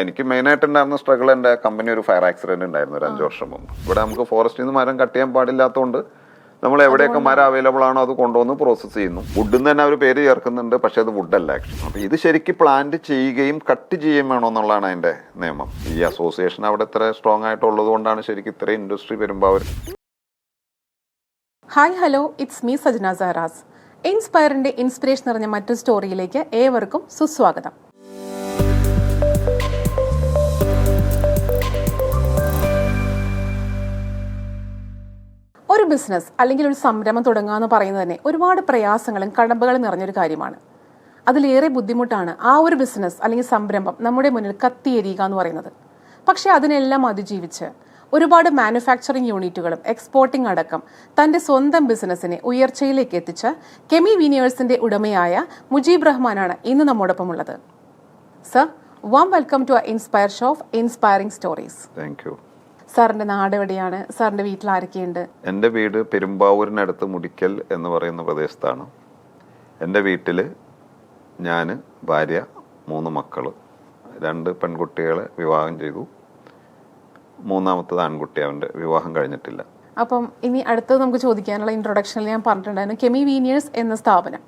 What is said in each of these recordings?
എനിക്ക് മെയിൻ ആയിട്ട് ഉണ്ടായിരുന്ന സ്ട്രഗിൾ എന്റെ കമ്പനി ഒരു ഫയർ ആക്സിഡന്റ് ഉണ്ടായിരുന്നു ഒരു അഞ്ച് വർഷം മുമ്പ്. ഇവിടെ നമുക്ക് ഫോറസ്റ്റിൽ നിന്ന് മരം കട്ട് ചെയ്യാൻ പാടില്ലാത്തതുകൊണ്ട് നമ്മൾ എവിടെയൊക്കെ മരം അവൈലബിൾ ആണോ അത് കൊണ്ടുവന്ന് പ്രോസസ്സ് ചെയ്യുന്നു. വുഡിൽ നിന്ന് തന്നെ അവർ പേര് ചേർക്കുന്നുണ്ട് പക്ഷെ അത് വുഡല്ല ആക്ച്വലി അപ്പോൾ ഇത് ശരിക്കും പ്ലാന്റ് ചെയ്യുകയും കട്ട് ചെയ്യുകയും വേണോ എന്നുള്ളതാണ് അതിന്റെ നിയമം. ഈ അസോസിയേഷൻ അവിടെ ഇത്ര സ്ട്രോങ് ആയിട്ടുള്ളത് കൊണ്ടാണ് ശരിക്കും ഇത്രയും ഇൻഡസ്ട്രി വരുമ്പോൾ അവർ hi hello it's me Sajana Saharas ഇൻസ്പയറിന്റെ inspiration നിറഞ്ഞ മറ്റൊരു സ്റ്റോറിയിലേക്ക് ഏവർക്കും സുസ്വാഗതം. ഒരു ബിസിനസ് അല്ലെങ്കിൽ ഒരു സംരംഭം തുടങ്ങുക എന്ന് പറയുന്നത് തന്നെ ഒരുപാട് പ്രയാസങ്ങളും കടമ്പകളും നിറഞ്ഞൊരു കാര്യമാണ്. അതിലേറെ ബുദ്ധിമുട്ടാണ് ആ ഒരു ബിസിനസ് അല്ലെങ്കിൽ സംരംഭം നമ്മുടെ മുന്നിൽ കത്തിയെരിയുക എന്ന് പറയുന്നത്. പക്ഷേ അതിനെല്ലാം അതിജീവിച്ച് ഒരുപാട് മാനുഫാക്ചറിംഗ് യൂണിറ്റുകളും എക്സ്പോർട്ടിംഗ് അടക്കം തന്റെ സ്വന്തം ബിസിനസ്സിനെ ഉയർച്ചയിലേക്ക് എത്തിച്ച കെമി വിനിയേഴ്സിന്റെ ഉടമയായ മുജീബ് റഹ്മാനാണ് ഇന്ന് നമ്മോടൊപ്പം ഉള്ളത്. Sir warm welcome to Inspire show of inspiring stories thank you സാറിന്റെ നാട് എവിടെയാണ്? സാറിന്റെ വീട്ടിൽ ആരൊക്കെയുണ്ട്? എന്റെ വീട് പെരുമ്പാവൂരിനടുത്ത് മുടിക്കൽ എന്ന് പറയുന്ന പ്രദേശത്താണ്. എന്റെ വീട്ടിൽ ഞാൻ ഭാര്യ മൂന്ന് മക്കൾ. രണ്ട് പെൺകുട്ടികളെ വിവാഹം ചെയ്തു. മൂന്നാമത്തത് ആൺകുട്ടി അവന്റെ വിവാഹം കഴിഞ്ഞിട്ടില്ല. അപ്പം ഇനി അടുത്തത് നമുക്ക് ചോദിക്കാനുള്ള ഇൻട്രൊഡക്ഷനിൽ ഞാൻ പറഞ്ഞിട്ടുണ്ടായിരുന്നു കെമി വീനിയേഴ്സ് എന്ന സ്ഥാപനം.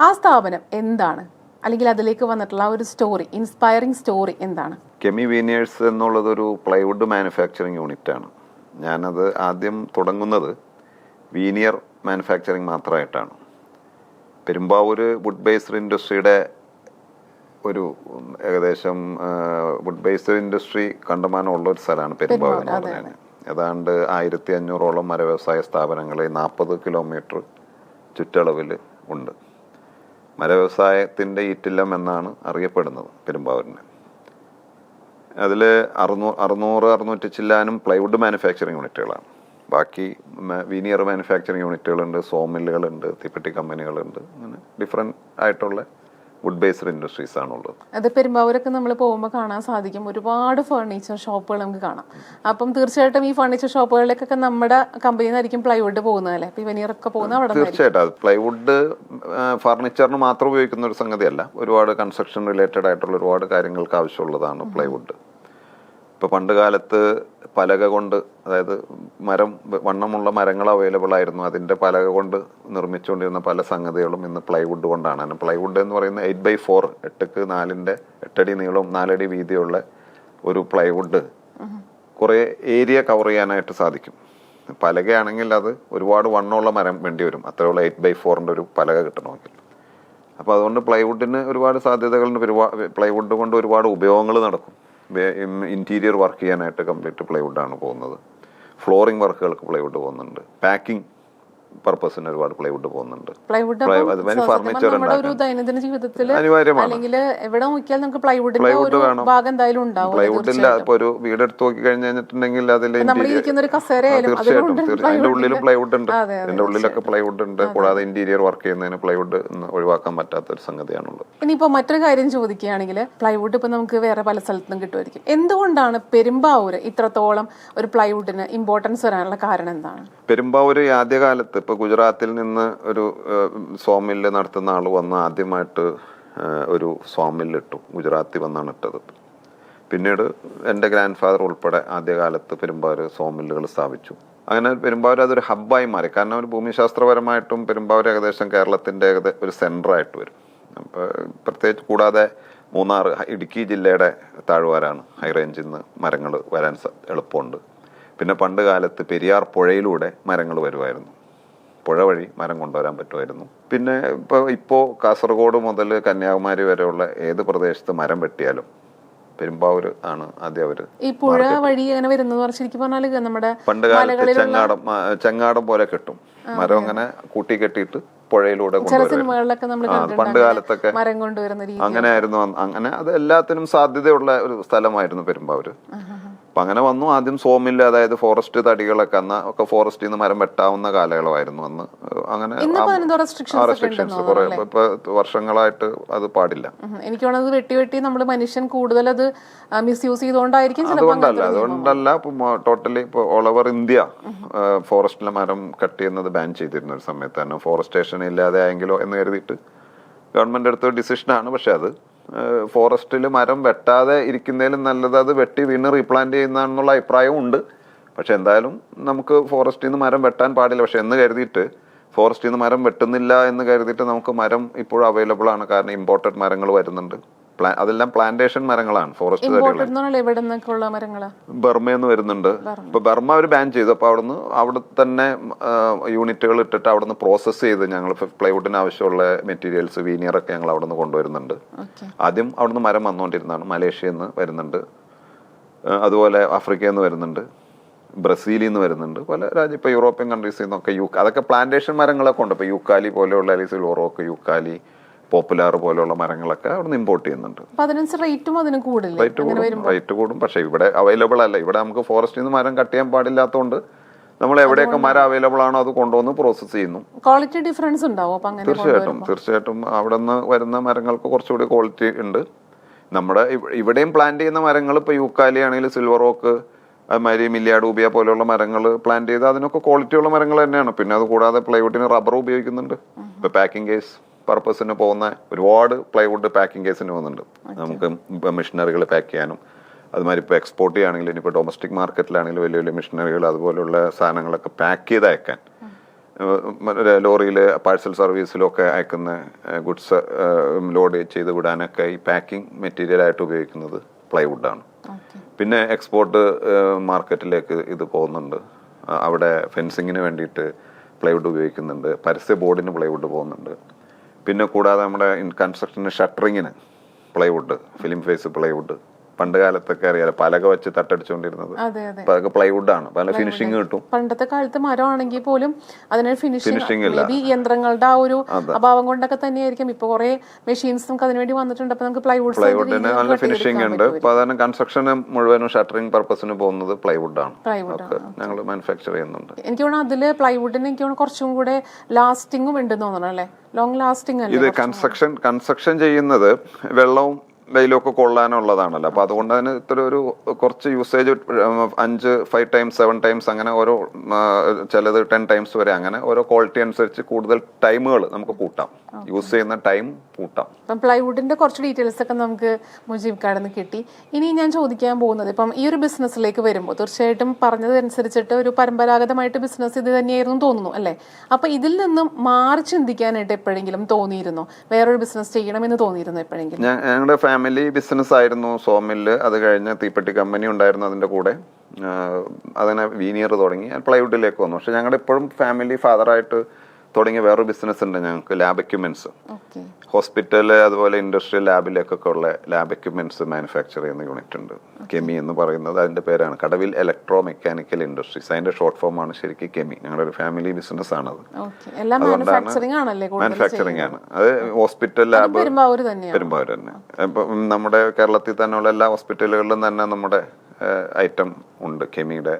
ആ സ്ഥാപനം എന്താണ്? അല്ലെങ്കിൽ അതിലേക്ക് വന്നിട്ടുള്ള ആ ഒരു സ്റ്റോറി ഇൻസ്പയറിംഗ് സ്റ്റോറി എന്താണ്? കെമി വീനിയേഴ്സ് എന്നുള്ളതൊരു പ്ലൈവുഡ് മാനുഫാക്ചറിങ് യൂണിറ്റ് ആണ്. ഞാനത് ആദ്യം തുടങ്ങുന്നത് വീനിയർ മാനുഫാക്ചറിങ് മാത്രമായിട്ടാണ്. പെരുമ്പാവൂർ വുഡ് ബേസ്ഡ് ഇൻഡസ്ട്രിയുടെ ഒരു ഏകദേശം വുഡ് ബേസ്ഡ് ഇൻഡസ്ട്രി കണ്ടമാനം ഉള്ള ഒരു സ്ഥലമാണ് പെരുമ്പാവൂർ എന്ന് പറഞ്ഞാൽ ഏതാണ്ട് ആയിരത്തി അഞ്ഞൂറോളം മരവ്യവസായ സ്ഥാപനങ്ങൾ നാൽപ്പത് കിലോമീറ്റർ ചുറ്റളവിൽ ഉണ്ട്. മരവ്യവസായത്തിന്റെ ഈറ്റില്ലം എന്നാണ് അറിയപ്പെടുന്നത് പെരുമ്പാവൂരിന്. അതിൽ അറുന്നൂ അറുന്നൂറ് അറുന്നൂറ്റി ചില്ലാനും പ്ലൈവുഡ് മാനുഫാക്ചറിങ് യൂണിറ്റുകളാണ് ബാക്കി വീനിയർ മാനുഫാക്ചറിങ് യൂണിറ്റുകളുണ്ട് സോമില്ലുകളുണ്ട് തീപ്പെട്ടി കമ്പനികളുണ്ട് അങ്ങനെ ഡിഫറെന്റ് ആയിട്ടുള്ള വുഡ് ബേസ്ഡ് ഇൻഡസ്ട്രീസ് ആണുള്ളത്. അത് പെരുമ്പാവൂരൊക്കെ നമ്മൾ പോകുമ്പോൾ കാണാൻ സാധിക്കും. ഒരുപാട് ഫർണിച്ചർ ഷോപ്പുകൾ നമുക്ക് കാണാം. അപ്പം തീർച്ചയായിട്ടും ഈ ഫർണിച്ചർ ഷോപ്പുകളിലേക്കൊക്കെ നമ്മുടെ കമ്പനിയിൽ നിന്നായിരിക്കും പ്ലൈവുഡ് പോകുന്നത് അല്ലേ പിവനിയറൊക്കെ പോകുന്ന അവിടെ തീർച്ചയായിട്ടും. അത് പ്ലൈവുഡ് ഫർണിച്ചറിന് മാത്രം ഉപയോഗിക്കുന്ന ഒരു സംഗതിയല്ല. ഒരുപാട് കൺസ്ട്രക്ഷൻ റിലേറ്റഡ് ആയിട്ടുള്ള ഒരുപാട് കാര്യങ്ങൾക്ക് ആവശ്യമുള്ളതാണ് പ്ലൈവുഡ് ഇപ്പോൾ പണ്ട് കാലത്ത് പലക കൊണ്ട് അതായത് മരം വണ്ണമുള്ള മരങ്ങൾ അവൈലബിൾ ആയിരുന്നു. അതിന്റെ പലക കൊണ്ട് നിർമ്മിച്ചുകൊണ്ടിരുന്ന പല സംഗതികളും ഇന്ന് പ്ലൈവുഡ് കൊണ്ടാണ്. പ്ലൈവുഡ് എന്ന് പറയുന്നത് എയ്റ്റ് ബൈ ഫോർ എട്ടക്ക് നാലിന്റെ എട്ടടി നീളവും നാലടി വീതിയുള്ള ഒരു പ്ലൈവുഡ് കുറേ ഏരിയ കവർ ചെയ്യാനായിട്ട് സാധിക്കും. പലകയാണെങ്കിൽ അത് ഒരുപാട് വണ്ണമുള്ള മരം വേണ്ടി വരും. അത്രയുള്ള എയ്റ്റ് ബൈ ഫോറിന്റെ ഒരു പലക കിട്ടണമെങ്കിൽ. അപ്പോൾ അതുകൊണ്ട് പ്ലൈവുഡിന് ഒരുപാട് സാധ്യതകളുണ്ട്. പ്ലൈവുഡ് കൊണ്ട് ഒരുപാട് ഉപയോഗങ്ങൾ നടക്കും. ഇന്റീരിയർ വർക്ക് ചെയ്യാനായിട്ട് കംപ്ലീറ്റ് പ്ലൈവുഡാണ് പോകുന്നത്. ഫ്ലോറിംഗ് വർക്കുകൾക്ക് പ്ലൈവുഡ് പോകുന്നുണ്ട്. പാക്കിംഗ് പർപ്പസിന് ഒരുപാട് പ്ലൈവുഡ് പോകുന്നുണ്ട്. പ്ലൈവുഡ് ദൈനംദിന ജീവിതത്തിൽ അനിവാര്യമാണ്. എവിടെ നോക്കിയാൽ നമുക്ക് പ്ലൈവുഡിന്റെ ഒരു ഭാഗം എന്തായാലും ഉണ്ടാവും പ്ലൈവുഡിന്റെ ഒരു വീട് എടുത്ത് നോക്കി കഴിഞ്ഞ് കഴിഞ്ഞിട്ടുണ്ടെങ്കിൽ അതിൽ തീർച്ചയായിട്ടും അതിന്റെ ഉള്ളിലും പ്ലൈവുഡ് ഉണ്ട്. അതെ, അതെ, അതിന്റെ ഉള്ളിലൊക്കെ പ്ലൈവുഡ് ഉണ്ട്. കൂടാതെ ഇന്റീരിയർ വർക്ക് ചെയ്യുന്നതിന് പ്ലൈവുഡ് ഒഴിവാക്കാൻ പറ്റാത്ത ഒരു സംഗതിയാണുള്ളത്. ഇനിയിപ്പോ മറ്റൊരു കാര്യം ചോദിക്കുകയാണെങ്കിൽ പ്ലൈവുഡ് ഇപ്പൊ നമുക്ക് വേറെ പല സ്ഥലത്തും കിട്ടുമായിരിക്കും. എന്തുകൊണ്ടാണ് പെരുമ്പാവൂര് ഇത്രത്തോളം ഒരു പ്ലൈവുഡിന് ഇമ്പോർട്ടൻസ് വരാനുള്ള കാരണം എന്താണ്? പെരുമ്പാവൂര് ആദ്യകാലത്ത് ഇപ്പൊ ഗുജറാത്തിൽ നിന്ന് ഒരു സോമില്ല് നടത്തുന്ന ആൾ വന്ന് ആദ്യമായിട്ട് ഒരു സോമില്ല് ഇട്ടു ഗുജറാത്തിൽ വന്നാണ് ഇട്ടത്. പിന്നീട് എന്റെ ഗ്രാൻഡ് ഫാദർ ഉൾപ്പെടെ ആദ്യകാലത്ത് പെരുമ്പാവൂർ സോമില്ലുകൾ സ്ഥാപിച്ചു. അങ്ങനെ പെരുമ്പാവൂർ അതൊരു ഹബ്ബായി മാറി. കാരണം ഒരു ഭൂമിശാസ്ത്രപരമായിട്ടും പെരുമ്പാവൂർ ഏകദേശം കേരളത്തിന്റെ ഒരു സെന്ററായിട്ട് വരും. അപ്പോൾ പ്രത്യേകിച്ച് കൂടാതെ മൂന്നാർ ഇടുക്കി ജില്ലയുടെ താഴ്വാരാണ് ഹൈറേഞ്ചിൽ നിന്ന് മരങ്ങൾ വരാൻ എളുപ്പമുണ്ട്. പിന്നെ പണ്ട് കാലത്ത് പെരിയാർ പുഴയിലൂടെ മരങ്ങൾ വരുമായിരുന്നു പുഴ വഴി മരം കൊണ്ടുവരാൻ പറ്റുമായിരുന്നു. പിന്നെ ഇപ്പോൾ ഇപ്പോൾ കാസർഗോഡ് മുതൽ കന്യാകുമാരി വരെയുള്ള ഏത് പ്രദേശത്ത് മരം വെട്ടിയാലും പെരുമ്പാവൂർ ആണ് ആദ്യം അവർ ഈ പുഴ വഴി അങ്ങനെ വരുന്നത്? പറഞ്ഞാൽ ശരിക്കും പറഞ്ഞാൽ നമ്മുടെ പണ്ട് കാലത്ത് ചെങ്ങാടം ചെങ്ങാടം പോലെ കെട്ടും. മരം അങ്ങനെ കൂട്ടി കെട്ടിയിട്ട് പുഴയിലൂടെ പണ്ട് കാലത്തൊക്കെ മരം കൊണ്ടുവരുന്ന രീതി അങ്ങനെയായിരുന്നു അന്ന്. അങ്ങനെ അത് എല്ലാത്തിനും സാധ്യതയുള്ള ഒരു സ്ഥലമായിരുന്നു പെരുമ്പാവൂര്. അപ്പൊ അങ്ങനെ വന്നു. ആദ്യം സോമില്ല അതായത് ഫോറസ്റ്റ് തടികളൊക്കെ അന്ന് ഒക്കെ ഫോറസ്റ്റിൽ നിന്ന് മരം വെട്ടാവുന്ന കാലയളവായിരുന്നു അന്ന്. അങ്ങനെ റെസ്ട്രിക്ഷൻസ് കുറെ ഇപ്പൊ വർഷങ്ങളായിട്ട് അത് പാടില്ല. എനിക്ക് തോന്നുന്നത് വെട്ടി വെട്ടി നമ്മൾ മനുഷ്യൻ കൂടുതൽ അത് മിസ്യൂസ് ചെയ്തുകൊണ്ടായിരിക്കും ചിലപ്പോൾ അതുകൊണ്ടല്ല അതുകൊണ്ടല്ല ടോട്ടലി ഇപ്പൊ ഓൾ ഓവർ ഇന്ത്യ ഫോറസ്റ്റിലെ മരം കട്ട് ചെയ്യുന്നത് ബാൻ ചെയ്തിരുന്ന ഒരു സമയത്ത് തന്നെ. ഫോറസ്റ്റേഷൻ ഇല്ലാതെ ആയെങ്കിലോ എന്ന് കരുതിയിട്ട് ഗവൺമെന്റ് എടുത്ത ഡിസിഷനാണ് പക്ഷെ അത്. ഫോറസ്റ്റിൽ മരം വെട്ടാതെ ഇരിക്കുന്നതിലും നല്ലത് അത് വെട്ടി വീണ് റീപ്ലാന്റ് ചെയ്യുന്നതാണെന്നുള്ള അഭിപ്രായവും ഉണ്ട്. പക്ഷെ എന്തായാലും നമുക്ക് ഫോറസ്റ്റിൽ നിന്ന് മരം വെട്ടാൻ പാടില്ല. പക്ഷെ എന്ന് കരുതിയിട്ട് ഫോറസ്റ്റിൽ നിന്ന് മരം വെട്ടുന്നില്ല എന്ന് കരുതിയിട്ട് നമുക്ക് മരം ഇപ്പോഴും അവൈലബിൾ ആണ്. കാരണം ഇമ്പോർട്ടഡ് മരങ്ങൾ വരുന്നുണ്ട്. അതെല്ലാം പ്ലാന്റേഷൻ മരങ്ങളാണ്. ഫോറസ്റ്റ് ബർമയെന്ന് വരുന്നുണ്ട്. ഇപ്പൊ ബർമ അവർ ബാൻ ചെയ്തു. അപ്പൊ അവിടുന്ന് അവിടെ തന്നെ യൂണിറ്റുകൾ ഇട്ടിട്ട് അവിടുന്ന് പ്രോസസ്സ് ചെയ്ത് ഞങ്ങൾ പ്ലൈവുഡിന് ആവശ്യമുള്ള മെറ്റീരിയൽസ് വീനിയർ ഒക്കെ ഞങ്ങൾ അവിടുന്ന് കൊണ്ടുവരുന്നുണ്ട്. ആദ്യം അവിടുന്ന് മരം വന്നുകൊണ്ടിരുന്നതാണ്. മലേഷ്യയിൽ നിന്ന് വരുന്നുണ്ട്. അതുപോലെ ആഫ്രിക്കയിൽ നിന്ന് വരുന്നുണ്ട്. ബ്രസീലിൽ നിന്ന് വരുന്നുണ്ട്. പല രാജ്യം ഇപ്പോൾ യൂറോപ്യൻ കൺട്രീസിൽ നിന്നൊക്കെ യു അതൊക്കെ പ്ലാന്റേഷൻ മരങ്ങളൊക്കെ ഉണ്ട്. ഇപ്പോൾ യൂക്കാലി പോലെയുള്ള അല്ലെങ്കിൽ സിൽവറോക്ക് യൂക്കാലി പോപ്പുലാർ പോലുള്ള മരങ്ങളൊക്കെ അവിടെ നിന്ന് ഇമ്പോർട്ട് ചെയ്യുന്നുണ്ട്. റേറ്റും അതിന് കൂടില്ലേ റേറ്റ് കൂടും റേറ്റ് കൂടും പക്ഷേ ഇവിടെ അവൈലബിൾ അല്ല. ഇവിടെ നമുക്ക് ഫോറസ്റ്റിൽ നിന്ന് മരം കട്ട് ചെയ്യാൻ പാടില്ലാത്തതുകൊണ്ട് നമ്മൾ എവിടെയൊക്കെ മരം അവൈലബിൾ ആണോ അത് കൊണ്ടുവന്ന് പ്രോസസ്സ് ചെയ്യുന്നു. ക്വാളിറ്റി ഡിഫറൻസ് ഉണ്ടാവും. തീർച്ചയായിട്ടും തീർച്ചയായിട്ടും അവിടെ നിന്ന് വരുന്ന മരങ്ങൾക്ക് കുറച്ചുകൂടി ക്വാളിറ്റി ഉണ്ട്. നമ്മുടെ ഇവിടെയും പ്ലാന്റ് ചെയ്യുന്ന മരങ്ങൾ ഇപ്പോൾ യൂക്കാലി ആണെങ്കിലും സിൽവർ ഓക്ക് അതുമാതിരി മില്ലിയാഡൂബിയ പോലെയുള്ള മരങ്ങൾ പ്ലാന്റ് ചെയ്ത് അതിനൊക്കെ ക്വാളിറ്റിയുള്ള മരങ്ങൾ തന്നെയാണ്. പിന്നെ അത് കൂടാതെ പ്ലൈവുഡിന് റബ്ബർ ഉപയോഗിക്കുന്നുണ്ട്. ഇപ്പൊ പാക്കിംഗ് കേസ് പർപ്പസിന് പോകുന്ന ഒരുപാട് പ്ലൈവുഡ് പാക്കിംഗ് കേസിന് പോകുന്നുണ്ട്. നമുക്ക് ഇപ്പം മെഷീനറികൾ പാക്ക് ചെയ്യാനും അതുമാതിരി ഇപ്പോൾ എക്സ്പോർട്ട് ചെയ്യുകയാണെങ്കിലും ഇനിയിപ്പോൾ ഡൊമസ്റ്റിക് മാർക്കറ്റിലാണെങ്കിലും വലിയ വലിയ മെഷീനറികൾ അതുപോലുള്ള സാധനങ്ങളൊക്കെ പാക്ക് ചെയ്ത് അയക്കാൻ. ലോറിയിൽ പാഴ്സൽ സർവീസിലൊക്കെ അയക്കുന്ന ഗുഡ്സ് ലോഡ് ചെയ്ത് വിടാനൊക്കെ ഈ പാക്കിംഗ് മെറ്റീരിയലായിട്ട് ഉപയോഗിക്കുന്നത് പ്ലൈവുഡാണ് പിന്നെ എക്സ്പോർട്ട് മാർക്കറ്റിലേക്ക് ഇത് പോകുന്നുണ്ട്. അവിടെ ഫെൻസിങ്ങിന് വേണ്ടിയിട്ട് പ്ലൈവുഡ് ഉപയോഗിക്കുന്നുണ്ട്. പരസ്യ ബോർഡിന് പ്ലൈവുഡ് പോകുന്നുണ്ട്. പിന്നെ കൂടാതെ നമ്മുടെ കൺസ്ട്രക്ഷന് ഷട്ടറിങ്ങിന് പ്ലൈവുഡ് ഫിലിം ഫേസ് പ്ലൈവുഡ് പണ്ട് കാലത്തൊക്കെ അറിയാലോ പലക വെച്ച് തട്ടടിച്ചുകൊണ്ടിരുന്നത്. അപ്പൊ അതൊക്കെ പ്ലൈവുഡ് ആണ്. പല ഫിനിഷിംഗ് കിട്ടും. പണ്ടത്തെ കാലത്ത് മരമാണെങ്കിൽ പോലും അതിനൊരു Finishing ഫിനിഷിംഗ് ഇല്ല. യന്ത്രങ്ങളുടെ ആ ഒരു അഭാവം കൊണ്ടൊക്കെ തന്നെയായിരിക്കും. ഇപ്പൊ കുറെ മെഷീൻസ് നമുക്ക് അതിനുവേണ്ടി വന്നിട്ടുണ്ട്. അപ്പൊ നമുക്ക് പ്ലൈവുഡ് പ്ലൈവുഡിന് നല്ല ഫിനിഷിംഗ് ഉണ്ട്. അതാണ് കൺസ്ട്രക്ഷന് മുഴുവനും ഷട്ടറിംഗ് പർപ്പസിന് പോകുന്നത് പ്ലൈവുഡ് ആണ്. ഞങ്ങൾ മാനുഫാക്ചർ ചെയ്യുന്നുണ്ട്. എനിക്ക് തോന്നുന്നു അതിൽ പ്ലൈവുഡിന് എനിക്ക് തോന്നുന്നു കുറച്ചും കൂടെ ലാസ്റ്റിംഗും ഉണ്ടെന്ന് തോന്നണം അല്ലേ? ലോങ് ലാസ്റ്റിംഗ് ഇത് കൺസ്ട്രക്ഷൻ കൺസ്ട്രക്ഷൻ ചെയ്യുന്നത് വെള്ളവും വെയിലൊക്കെ കൊള്ളാനുള്ളതാണല്ലോ. അപ്പോൾ അതുകൊണ്ട് തന്നെ ഇത്ര ഒരു കുറച്ച് യൂസേജ് അഞ്ച് ഫൈവ് ടൈംസ് സെവൻ ടൈംസ് അങ്ങനെ ഓരോ ചിലത് ടെൻ ടൈംസ് വരെ അങ്ങനെ ഓരോ ക്വാളിറ്റി അനുസരിച്ച് കൂടുതൽ ടൈമുകൾ നമുക്ക് കൂട്ടാം. യൂസ് ചെയ്യുന്ന ടൈം കൂട്ടാം. പ്ലൈവുഡിന്റെ കുറച്ച് ഡീറ്റെയിൽസ് ഒക്കെ നമുക്ക് മുജീബ് കാർഡിൽ നിന്ന് കിട്ടി. ഇനി ഞാൻ ചോദിക്കാൻ പോകുന്നത് ഇപ്പം ഈ ഒരു ബിസിനസ്സിലേക്ക് വരുമ്പോൾ തീർച്ചയായിട്ടും പറഞ്ഞതനുസരിച്ചിട്ട് ഒരു പരമ്പരാഗതമായിട്ട് ബിസിനസ് ഇത് തന്നെയായിരുന്നു തോന്നുന്നു അല്ലേ? അപ്പൊ ഇതിൽ നിന്നും മാറി ചിന്തിക്കാനായിട്ട് എപ്പോഴെങ്കിലും തോന്നിയിരുന്നു? വേറൊരു ബിസിനസ് ചെയ്യണമെന്ന് തോന്നിയിരുന്നു എപ്പോഴെങ്കിലും? ഞാൻ ഞങ്ങളുടെ ഫാമിലി ബിസിനസ് ആയിരുന്നു സോമില്ല് അത് കഴിഞ്ഞ് തീപ്പെട്ടി കമ്പനി ഉണ്ടായിരുന്നു അതിന്റെ കൂടെ. അതിനെ വീനിയർ തുടങ്ങി. പ്ലൈവുഡിലേക്ക് വന്നു. പക്ഷെ ഞങ്ങളുടെ ഇപ്പോഴും ഫാമിലി ഫാദറായിട്ട് തുടങ്ങിയ വേറൊരു ബിസിനസ് ഉണ്ട് ഞങ്ങൾക്ക് ലാബ് എക്യുപ്മെന്റ്സ് ഹോസ്പിറ്റൽ ഹോസ്പിറ്റൽ അതുപോലെ ഇൻഡസ്ട്രിയൽ ലാബിലേക്കൊക്കെ ഉള്ള ലാബ് എക്യുപ്മെന്റ്സ് മാനുഫാക്ചർ ചെയ്യുന്ന യൂണിറ്റ് ഉണ്ട്. കെമി എന്ന് പറയുന്നത് അതിന്റെ പേരാണ്. കടവിൽ ഇലക്ട്രോ മെക്കാനിക്കൽ ഇൻഡസ്ട്രീസ് അതിന്റെ ഷോർട്ട് ഫോം ആണ് ശരിക്കും കെമി ഞങ്ങളുടെ ഒരു ഫാമിലി ബിസിനസ് ആണത്. അത് മാനുഫാക്ചറിങ് മാനുഫാക്ചറിങ് ആണ്. അത് ഹോസ്പിറ്റൽ ലാബ് പെരുമ്പാവൂർ തന്നെ. ഇപ്പം നമ്മുടെ കേരളത്തിൽ തന്നെയുള്ള എല്ലാ ഹോസ്പിറ്റലുകളിലും തന്നെ നമ്മുടെ ഐറ്റം ഉണ്ട് കെമിയുടെ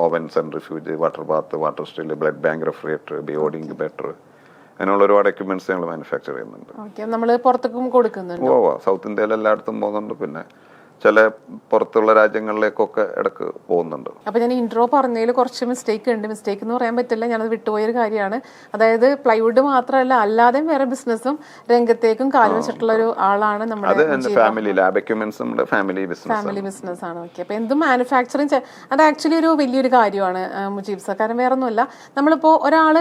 oven centrifuge water bath water still blood bank refrigerator ബിയോഡിങ് better അങ്ങനെയുള്ള ഒരുപാട് എക്യുപ്മെന്റ്സ് ഞങ്ങൾ മാനുഫാക്ചർ ചെയ്യുന്നുണ്ട്. നമ്മൾ പുറത്തേക്കും കൊടുക്കുന്നുണ്ട്. പോവാ സൗത്ത് ഇന്ത്യയിൽ എല്ലായിടത്തും പോകുന്നുണ്ട്. പിന്നെ ചില പുറത്തുള്ള രാജ്യങ്ങളിലേക്കൊക്കെ ഇടയ്ക്ക് പോകുന്നുണ്ട്. അപ്പൊ ഞാൻ ഇൻട്രോ പറഞ്ഞതിൽ കുറച്ച് മിസ്റ്റേക്ക് ഉണ്ട്. മിസ്റ്റേക്ക് എന്ന് പറയാൻ പറ്റില്ല. ഞാനത് വിട്ടുപോയൊരു കാര്യമാണ്. അതായത് പ്ലൈവുഡ് മാത്രമല്ല അല്ലാതെ വേറെ ബിസിനസ്സും രംഗത്തേക്കും കാലുവച്ചിട്ടുള്ള ഒരു ആളാണ് നമ്മുടെ ഫാമിലി നമ്മുടെ ഫാമിലി ബിസിനസ് ഫാമിലി ബിസിനസ് ആണ്. ഓക്കെ അപ്പൊ എന്തും മാനുഫാക്ചറിങ് അത് ആക്ച്വലി ഒരു വലിയൊരു കാര്യമാണ് മുജീബ് സർ കാരണം വേറെ ഒന്നുമല്ല നമ്മളിപ്പോ ഒരാൾ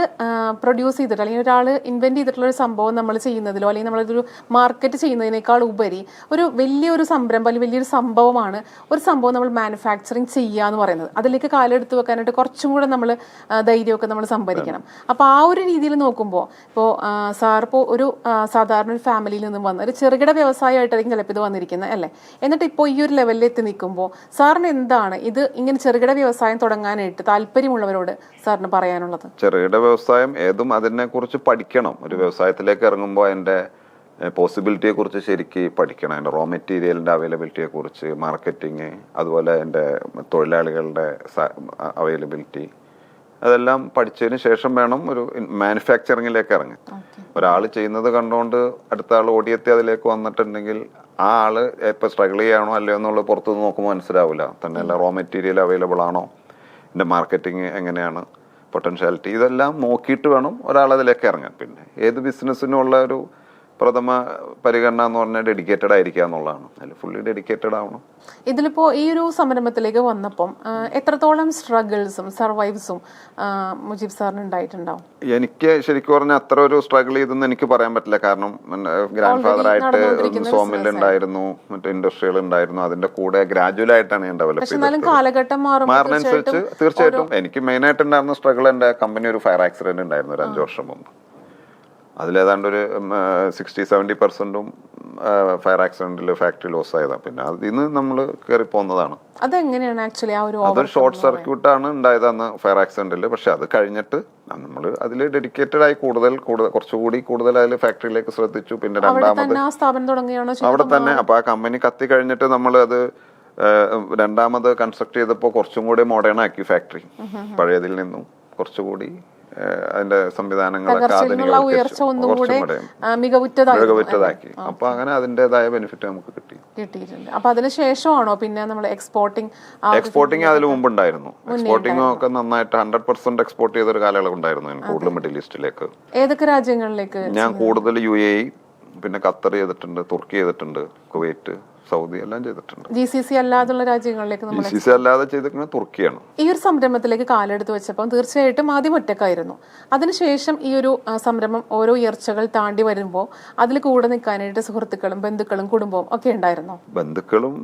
പ്രൊഡ്യൂസ് ചെയ്തിട്ട് അല്ലെങ്കിൽ ഒരാൾ ഇൻവെന്റ് ചെയ്തിട്ടുള്ള ഒരു സംഭവം നമ്മൾ ചെയ്യുന്നതിലോ അല്ലെങ്കിൽ നമ്മളൊരു മാർക്കറ്റ് ചെയ്യുന്നതിനേക്കാൾ ഉപരി ഒരു വലിയൊരു സംരംഭം അല്ലെങ്കിൽ വലിയൊരു സംഭവമാണ്. ഒരു സംഭവം നമ്മൾ മാനുഫാക്ചറിങ് ചെയ്യുക എന്ന് പറയുന്നത്. അതിലേക്ക് കാലെടുത്ത് വെക്കാനായിട്ട് കുറച്ചും കൂടെ നമ്മൾ ധൈര്യമൊക്കെ നമ്മൾ സംഭരിക്കണം. അപ്പോൾ ആ ഒരു രീതിയിൽ നോക്കുമ്പോൾ ഇപ്പോൾ സാർ ഇപ്പോൾ ഒരു സാധാരണ ഒരു ഫാമിലിയിൽ നിന്നും വന്ന ഒരു ചെറുകിട വ്യവസായമായിട്ടായിരിക്കും ചിലപ്പോൾ ഇത് വന്നിരിക്കുന്നത് അല്ലേ? എന്നിട്ട് ഇപ്പോൾ ഈ ഒരു ലെവലിൽ എത്തി നിൽക്കുമ്പോൾ സാറിന് എന്താണ് ഇത് ഇങ്ങനെ ചെറുകിട വ്യവസായം തുടങ്ങാനായിട്ട് താല്പര്യമുള്ളവരോട് സാറിന് പറയാനുള്ളത്? ചെറുകിട വ്യവസായം ഏതും അതിനെക്കുറിച്ച് പഠിക്കണം. ഒരു വ്യവസായത്തിലേക്ക് ഇറങ്ങുമ്പോൾ അതിന്റെ പോസിബിലിറ്റിയെ കുറിച്ച് ശരിക്ക് പഠിക്കണം. എന്റെ റോ മെറ്റീരിയലിന്റെ അവൈലബിലിറ്റിയെ കുറിച്ച് മാർക്കറ്റിംഗ് അതുപോലെ എന്റെ തൊഴിലാളികളുടെ അവൈലബിലിറ്റി അതെല്ലാം പഠിച്ചതിന് ശേഷം വേണം ഒരു മാനുഫാക്ചറിങ്ങിലേക്ക് ഇറങ്ങാൻ. ഒരാൾ ചെയ്യുന്നത് കണ്ടുകൊണ്ട് അടുത്ത ആൾ ഓടിയെത്തി അതിലേക്ക് വന്നിട്ടുണ്ടെങ്കിൽ ആ ആൾ ഇപ്പൊ സ്ട്രഗിൾ ചെയ്യാണോ അല്ലയോ എന്നുള്ളത് പുറത്തുനിന്ന് നോക്കുമ്പോൾ മനസ്സിലാവില്ല. തന്നെയല്ല റോ മെറ്റീരിയൽ അവൈലബിൾ ആണോ? എന്റെ മാർക്കറ്റിംഗ് എങ്ങനെയാണ്? പൊട്ടൻഷ്യാലിറ്റി ഇതെല്ലാം നോക്കിയിട്ട് വേണം ഒരാൾ അതിലേക്ക് ഇറങ്ങാൻ. പിന്നെ ഏത് ബിസിനസ്സിനും ഉള്ള ഒരു പ്രഥമ പരിഗണന എന്ന് പറഞ്ഞാൽ ഡെഡിക്കേറ്റഡ് ആയിരിക്കുക എന്നുള്ളതാണ്. അതിൽ ഫുള്ളി ഡെഡിക്കേറ്റഡ് ആവണം. ഇതിലിപ്പോ ഈ ഒരു സംരംഭത്തിലേക്ക് വന്നപ്പം എത്രത്തോളം സ്ട്രഗിൾസും സർവൈവ്സും മുജീബ് സാറിന് ഉണ്ടായിട്ടുണ്ടാവും? എനിക്ക് ശരിക്കും പറഞ്ഞാൽ അത്ര ഒരു സ്ട്രഗിൾ ചെയ്തെന്ന് എനിക്ക് പറയാൻ പറ്റില്ല. കാരണം ഗ്രാൻഡ് ഫാദർ ആയിട്ട് സോമിൽ ഉണ്ടായിരുന്നു മറ്റു ഇൻഡസ്ട്രികൾ ഉണ്ടായിരുന്നു അതിന്റെ കൂടെ ഗ്രാജുവൽ ആയിട്ടാണ് ഞാൻ ഡെവലപ്പ് ചെയ്തത് കാലഘട്ടം മാറുന്നതനുസരിച്ച് തീർച്ചയായിട്ടും എനിക്ക് മെയിൻ ആയിട്ട് ഉണ്ടായിരുന്ന സ്ട്രഗിൾ എന്റെ കമ്പനി ഒരു ഫയർ ആക്സിഡന്റ് ഉണ്ടായിരുന്നു ഒരു അഞ്ചു വർഷം മുമ്പ്. അതിലേതാണ്ട് ഒരു സിക്സ്റ്റി സെവന്റി പെർസെന്റും ഫയർ ആക്സിഡന്റിൽ ഫാക്ടറി ലോസ് ആയതാണ് പിന്നെ അതിന്ന് നമ്മൾ കയറി പോകുന്നതാണ് അതെങ്ങനെയാണ് ആക്ച്വലി ആ ഒരു അതൊരു ഷോർട്ട് സർക്യൂട്ടാണ് ഉണ്ടായത് അന്ന് ഫയർ ആക്സിഡന്റിൽ പക്ഷെ അത് കഴിഞ്ഞിട്ട് നമ്മൾ അതിൽ ഡെഡിക്കേറ്റഡ് ആയി കൂടുതൽ കൂടുതൽ കുറച്ചുകൂടി കൂടുതൽ അതിൽ ഫാക്ടറിയിലേക്ക് ശ്രദ്ധിച്ചു. പിന്നെ രണ്ടാമത് അവിടെ തന്നെ. അപ്പൊ ആ കമ്പനി കത്തി കഴിഞ്ഞിട്ട് നമ്മൾ അത് രണ്ടാമത് കൺസ്ട്രക്ട് ചെയ്തപ്പോൾ കുറച്ചും കൂടി മോഡേൺ ആക്കി ഫാക്ടറി പഴയതിൽ നിന്നും കുറച്ചുകൂടി അതിന്റെ സംവിധാനങ്ങളൊക്കെ മികവുറ്റതാക്കി. അപ്പൊ അങ്ങനെ അതിന്റേതായ ബെനിഫിറ്റ് നമുക്ക് കിട്ടി. കിട്ടിയിട്ടുണ്ട്. അപ്പൊ അതിനുശേഷമാണോ പിന്നെ നമ്മൾ എക്സ്പോർട്ടിംഗ് എക്സ്പോർട്ടിംഗ് അതിന് മുമ്പ് ഉണ്ടായിരുന്നു എക്സ്പോർട്ടിംഗ് ഒക്കെ നന്നായിട്ട് ഹൺഡ്രഡ് പെർസെന്റ് എക്സ്പോർട്ട് ചെയ്ത ഒരു കാലയളവ് ഉണ്ടായിരുന്നു ഞാൻ കൂടുതൽ മിഡിൽ ഈസ്റ്റിലേക്ക്. ഏതൊക്കെ രാജ്യങ്ങളിലേക്ക് ഞാൻ കൂടുതൽ യു എ പിന്നെ ഖത്തർ ചെയ്തിട്ടുണ്ട് തുർക്കി ചെയ്തിട്ടുണ്ട് കുവൈറ്റ്. സൗദി എല്ലാം ചെയ്തിട്ടുണ്ട്. ജി സി സി അല്ലാതുള്ള രാജ്യങ്ങളിലേക്ക് ജി സി സി അല്ലാതെ ചെയ്തിരിക്കുന്നത് തുർക്കിയാണ്. ഈ ഒരു സംരംഭത്തിലേക്ക് കാലെടുത്ത് വെച്ചപ്പോൾ തീർച്ചയായിട്ടും ആദ്യം ഒറ്റക്കായിരുന്നു. അതിനുശേഷം ഈ ഒരു സംരംഭം ഓരോ ഉയർച്ചകൾ താണ്ടി വരുമ്പോൾ അതിൽ കൂടെ നിൽക്കാനായിട്ട് സുഹൃത്തുക്കളും ബന്ധുക്കളും കുടുംബവും ഒക്കെ ഉണ്ടായിരുന്നു? ബന്ധുക്കളും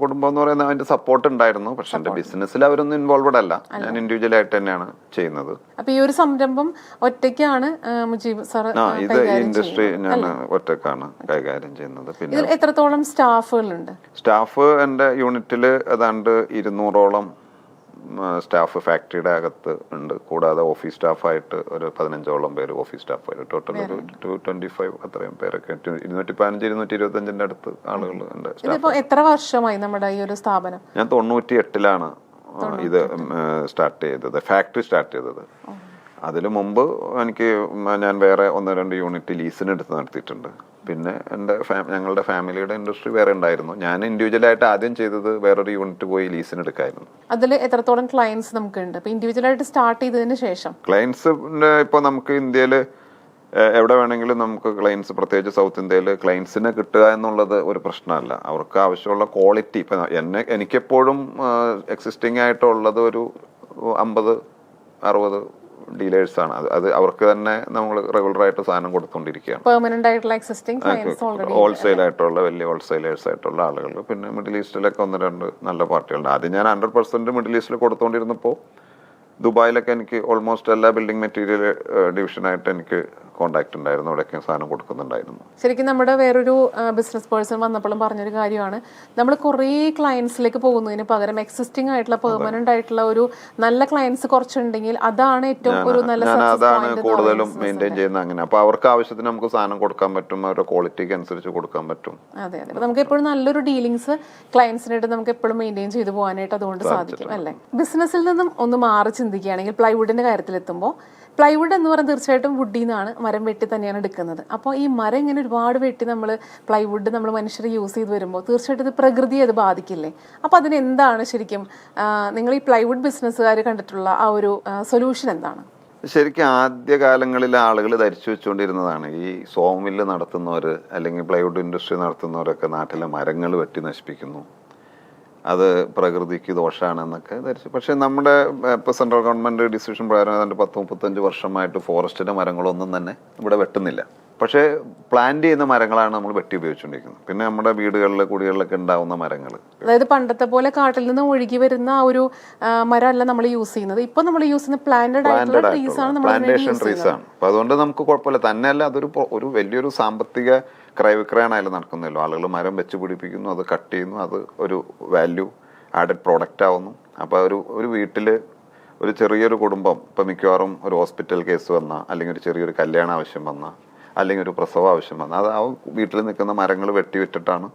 കുടുംബം എന്ന് പറയുന്ന അതിന്റെ സപ്പോർട്ട് ഉണ്ടായിരുന്നു. പക്ഷെ എന്റെ ബിസിനസ്സിൽ അവരൊന്നും ഇൻവോൾവഡ് അല്ല. ഞാൻ ഇൻഡിവിജ്വൽ ആയിട്ട് തന്നെയാണ് ചെയ്യുന്നത്. അപ്പൊ ഈ ഒരു സംരംഭം ഒറ്റയ്ക്കാണ് മുജീബ് സാർ ഇത് ഇൻഡസ്ട്രി ഞാൻ ഒറ്റക്കാണ് കൈകാര്യം ചെയ്യുന്നത്. പിന്നെ എത്രത്തോളം സ്റ്റാഫുകളുണ്ട്? സ്റ്റാഫ് എന്റെ യൂണിറ്റിൽ ഏതാണ്ട് ഇരുന്നൂറോളം സ്റ്റാഫ് ഫാക്ടറിയുടെ അകത്ത് ഉണ്ട്. കൂടാതെ ഓഫീസ് സ്റ്റാഫായിട്ട് ഒരു പതിനഞ്ചോളം പേര് ഓഫീസ് സ്റ്റാഫായിട്ട്. ടോട്ടൽ ഒരു ടു ട്വന്റി ഫൈവ് അത്രയും പേരൊക്കെ. ഇരുന്നൂറ്റി പതിനഞ്ച് ഇരുന്നൂറ്റി ഇരുപത്തഞ്ചിന്റെ അടുത്ത് ആളുകൾ ഉണ്ട് എത്ര വർഷമായി നമ്മുടെ ഈ ഒരു സ്ഥാപനം? ഞാൻ തൊണ്ണൂറ്റി എട്ടിലാണ് ഇത് സ്റ്റാർട്ട് ചെയ്തത്. ഫാക്ടറി സ്റ്റാർട്ട് ചെയ്തത്. അതിനു മുമ്പ് എനിക്ക് ഞാൻ വേറെ ഒന്ന് രണ്ട് യൂണിറ്റ് ലീസിന് എടുത്ത് നടത്തിയിട്ടുണ്ട്. പിന്നെ എന്റെ ഫാ- ഞങ്ങളുടെ ഫാമിലിയുടെ ഇൻഡസ്ട്രി വേറെ ഉണ്ടായിരുന്നു. ഞാൻ ഇൻഡിവിജ്വലായിട്ട് ആദ്യം ചെയ്തത് വേറൊരു യൂണിറ്റ് പോയി ലീസിന് എടുക്കായിരുന്നു. അതിൽ എത്രത്തോളം ക്ലയൻസ് നമുക്കുണ്ട്? ഇപ്പൊ ഇൻഡിവിജ്വൽ ആയിട്ട് സ്റ്റാർട്ട് ചെയ്തതിന് ശേഷം. ക്ലയൻസ് ഇപ്പോൾ നമുക്ക് ഇന്ത്യയിൽ എവിടെ വേണമെങ്കിലും നമുക്ക് ക്ലയൻസ് പ്രത്യേകിച്ച് സൗത്ത് ഇന്ത്യയിൽ ക്ലയൻസിനെ കിട്ടുക എന്നുള്ളത് ഒരു പ്രശ്നമല്ല. അവർക്ക് ആവശ്യമുള്ള ക്വാളിറ്റി ഇപ്പം എന്നെ എനിക്കെപ്പോഴും എക്സിസ്റ്റിംഗ് ആയിട്ടുള്ളത് ഒരു അമ്പത് അറുപത് ഡീലേഴ്സാണ്. അത് അത് അവർക്ക് തന്നെ നമ്മൾ റെഗുലർ ആയിട്ട് സാധനം കൊടുത്തുകൊണ്ടിരിക്കുകയാണ് പെർമനന്റ് ആയിട്ടുള്ള എക്സിസ്റ്റിംഗ് ഹോൾസെയിൽ ആയിട്ടുള്ള വലിയ ഹോൾസെയിലേഴ്സ് ആയിട്ടുള്ള ആളുകൾ. പിന്നെ മിഡിൽ ഈസ്റ്റിലൊക്കെ ഒന്ന് രണ്ട് നല്ല പാർട്ടികളുണ്ട്. ആദ്യം ഞാൻ ഹൺഡ്രഡ് പെർസെന്റ് മിഡിൽ ഈസ്റ്റിൽ കൊടുത്തുകൊണ്ടിരുന്നപ്പോൾ ദുബായിലൊക്കെ എനിക്ക് ഓൾമോസ്റ്റ് എല്ലാ ബിൽഡിംഗ് മെറ്റീരിയൽ ഡിവിഷനായിട്ട് എനിക്ക് കോണ്ടാക്ട് ഉണ്ടായിരുന്നു. അവിടെയൊക്കെ സാധനം കൊടുക്കുന്നുണ്ടായിരുന്നു. ശരിക്കും നമ്മുടെ വേറൊരു ബിസിനസ് പേഴ്സൺ വന്നപ്പോഴും പറഞ്ഞൊരു കാര്യമാണ്. നമ്മൾ കുറേ ക്ലയൻസിലേക്ക് പോകുന്നതിന് പകരം എക്സിസ്റ്റിംഗ് ആയിട്ടുള്ള പെർമനന്റ് ആയിട്ടുള്ള ഒരു നല്ല ക്ലയൻസ് കുറച്ചുണ്ടെങ്കിൽ അതാണ് ഏറ്റവും ഒരു നല്ല അതാണ് കൂടുതലും മെയിന്റെയിൻ ചെയ്യുന്നത് അങ്ങനെ. അപ്പോൾ അവർക്ക് ആവശ്യത്തിന് നമുക്ക് സാധനം കൊടുക്കാൻ പറ്റും. അവരുടെ ക്വാളിറ്റിക്ക് അനുസരിച്ച് കൊടുക്കാൻ പറ്റും. അതെ അതെ. അപ്പോൾ നമുക്ക് എപ്പോഴും നല്ലൊരു ഡീലിങ്സ് ക്ലയൻസിനായിട്ട് നമുക്ക് എപ്പോഴും മെയിന്റെയിൻ ചെയ്തു പോകാനായിട്ട് അതുകൊണ്ട് സാധിക്കും അല്ലേ? ബിസിനസ്സിൽ നിന്നും ഒന്ന് മാറി ചിന്തിക്കുകയാണെങ്കിൽ പ്ലൈവുഡിന്റെ കാര്യത്തിലെത്തുമ്പോൾ പ്ലൈവുഡ് എന്ന് പറയുന്നത് തീർച്ചയായിട്ടും വുഡിൽ നിന്നാണ് മരം വെട്ടി തന്നെയാണ് എടുക്കുന്നത്. അപ്പോൾ ഈ മരം ഇങ്ങനെ ഒരുപാട് വെട്ടി നമ്മൾ പ്ലൈവുഡ് നമ്മൾ മനുഷ്യർ യൂസ് ചെയ്ത് വരുമ്പോൾ തീർച്ചയായിട്ടും ഇത് പ്രകൃതിയെ അത് ബാധിക്കില്ലേ? അപ്പോൾ അതിന് എന്താണ് ശരിക്കും നിങ്ങൾ ഈ പ്ലൈവുഡ് ബിസിനസ്സുകാർ കണ്ടിട്ടുള്ള ആ ഒരു സൊല്യൂഷൻ എന്താണ്? ശരിക്കും ആദ്യകാലങ്ങളിൽ ആളുകൾ ധരിച്ചു വെച്ചുകൊണ്ടിരുന്നതാണ്. ഈ സോമിൽ നടത്തുന്നവർ അല്ലെങ്കിൽ പ്ലൈവുഡ് ഇൻഡസ്ട്രി നടത്തുന്നവരൊക്കെ നാട്ടിലെ മരങ്ങൾ വെട്ടി നശിപ്പിക്കുന്നു. അത് പ്രകൃതിക്ക് ദോഷമാണെന്നൊക്കെ ധരിച്ചു. പക്ഷേ നമ്മുടെ ഇപ്പോൾ സെൻട്രൽ ഗവൺമെന്റ് ഡിസിഷൻ പ്രകാരം ഏതാണ്ട് പത്ത് മുപ്പത്തഞ്ച് വർഷമായിട്ട് ഫോറസ്റ്റിന്റെ മരങ്ങളൊന്നും തന്നെ ഇവിടെ വെട്ടുന്നില്ല. പക്ഷേ പ്ലാന്റ് ചെയ്യുന്ന മരങ്ങളാണ് നമ്മൾ വെട്ടി ഉപയോഗിച്ചുകൊണ്ടിരിക്കുന്നത് പിന്നെ നമ്മുടെ വീടുകളിലെ കുടികളിലൊക്കെ ഉണ്ടാവുന്ന മരങ്ങൾ അതായത് പണ്ടത്തെ പോലെ കാട്ടിൽ നിന്ന് ഒഴുകി വരുന്ന ആ ഒരു മരമല്ല നമ്മൾ യൂസ് ചെയ്യുന്നത്. ഇപ്പൊ നമ്മൾ യൂസ് ചെയ്യുന്ന പ്ലാന്റഡ് ആയിട്ടുള്ള ട്രീസ് ആണ് പ്ലാന്റേഷൻ ട്രീസ് ആണ് അപ്പൊ അതുകൊണ്ട് നമുക്ക് കുഴപ്പമില്ല. തന്നെയല്ല അതൊരു ഒരു വലിയൊരു സാമ്പത്തിക ക്രയവിക്രയാണ് അതിൽ നടക്കുന്നല്ലോ. ആളുകൾ മരം വെച്ച് പിടിപ്പിക്കുന്നു അത് കട്ട് ചെയ്യുന്നു അത് ഒരു വാല്യൂ ആഡഡ് പ്രോഡക്റ്റ് ആവുന്നു. അപ്പോൾ ഒരു ഒരു വീട്ടിൽ ഒരു ചെറിയൊരു കുടുംബം ഇപ്പം മിക്കവാറും ഒരു ഹോസ്പിറ്റൽ കേസ് വന്ന അല്ലെങ്കിൽ ഒരു ചെറിയൊരു കല്യാണ ആവശ്യം വന്ന അല്ലെങ്കിൽ ഒരു പ്രസവ ആവശ്യം വന്ന അത് ആ വീട്ടിൽ നിൽക്കുന്ന മരങ്ങൾ വെട്ടി വെട്ടിവിട്ടിട്ടാണ്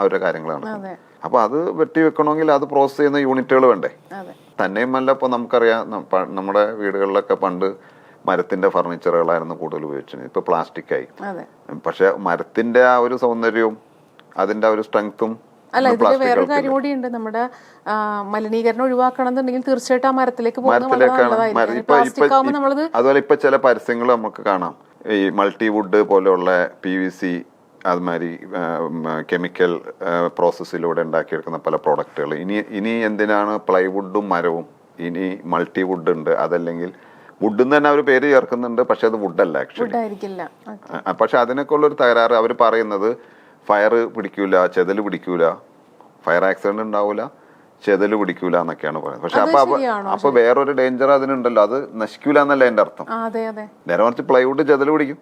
അവരുടെ കാര്യങ്ങൾ നടക്കുന്നത്. അപ്പോൾ അപ്പൊ അത് വെട്ടി വെക്കണമെങ്കിൽ അത് പ്രോസസ് ചെയ്യുന്ന യൂണിറ്റുകൾ വേണ്ടേ? തന്നെയുമല്ല ഇപ്പോൾ നമുക്കറിയാം നമ്മുടെ വീടുകളിലൊക്കെ പണ്ട് മരത്തിന്റെ ഫർണിച്ചറുകളായിരുന്നു കൂടുതൽ ഉപയോഗിച്ചത് ഇപ്പൊ പ്ലാസ്റ്റിക് ആയി പക്ഷെ മരത്തിന്റെ ആ ഒരു സൗന്ദര്യവും അതിന്റെ ആ ഒരു സ്ട്രെങ്ത്തും അല്ല ഇതിൽ വേറൊരു കാര്യം കൂടിയുണ്ട്. നമ്മുടെ മലിനീകരണം ഒഴിവാക്കണം എന്നുണ്ടെങ്കിൽ തീർച്ചയായിട്ടും ആ മരത്തിലേക്ക് പോകുന്നത് അതുപോലെ ഇപ്പൊ ചില പരസ്യങ്ങൾ നമുക്ക് കാണാം. ഈ മൾട്ടിവുഡ് പോലെയുള്ള പി വി സി അതുമാതിരി കെമിക്കൽ പ്രോസസ്സിലൂടെ ഉണ്ടാക്കിയെടുക്കുന്ന പല പ്രോഡക്റ്റുകൾ. ഇനി ഇനി എന്തിനാണ് പ്ലൈവുഡും മരവും? ഇനി മൾട്ടിവുഡ് ഉണ്ട്. അതല്ലെങ്കിൽ വുഡ് തന്നെ അവർ പേര് ചേർക്കുന്നുണ്ട് പക്ഷെ അത് വുഡല്ല ആക്ച്വലി പക്ഷെ അതിനൊക്കെ ഉള്ളൊരു തകരാറ് അവർ പറയുന്നത് ഫയർ പിടിക്കൂല ചെതൽ പിടിക്കൂല ഫയർ ആക്സിഡന്റ് ഉണ്ടാവൂല ചെതൽ പിടിക്കൂല എന്നൊക്കെയാണ് പറയുന്നത്. പക്ഷെ അപ്പൊ അപ്പൊ- വേറൊരു ഡേഞ്ചർ അതിനുണ്ടല്ലോ അത് നശിക്കൂല എന്നല്ല എന്റെ അർത്ഥം. നേരെ മറിച്ച് പ്ലൈവുഡ് ചെതൽ പിടിക്കും.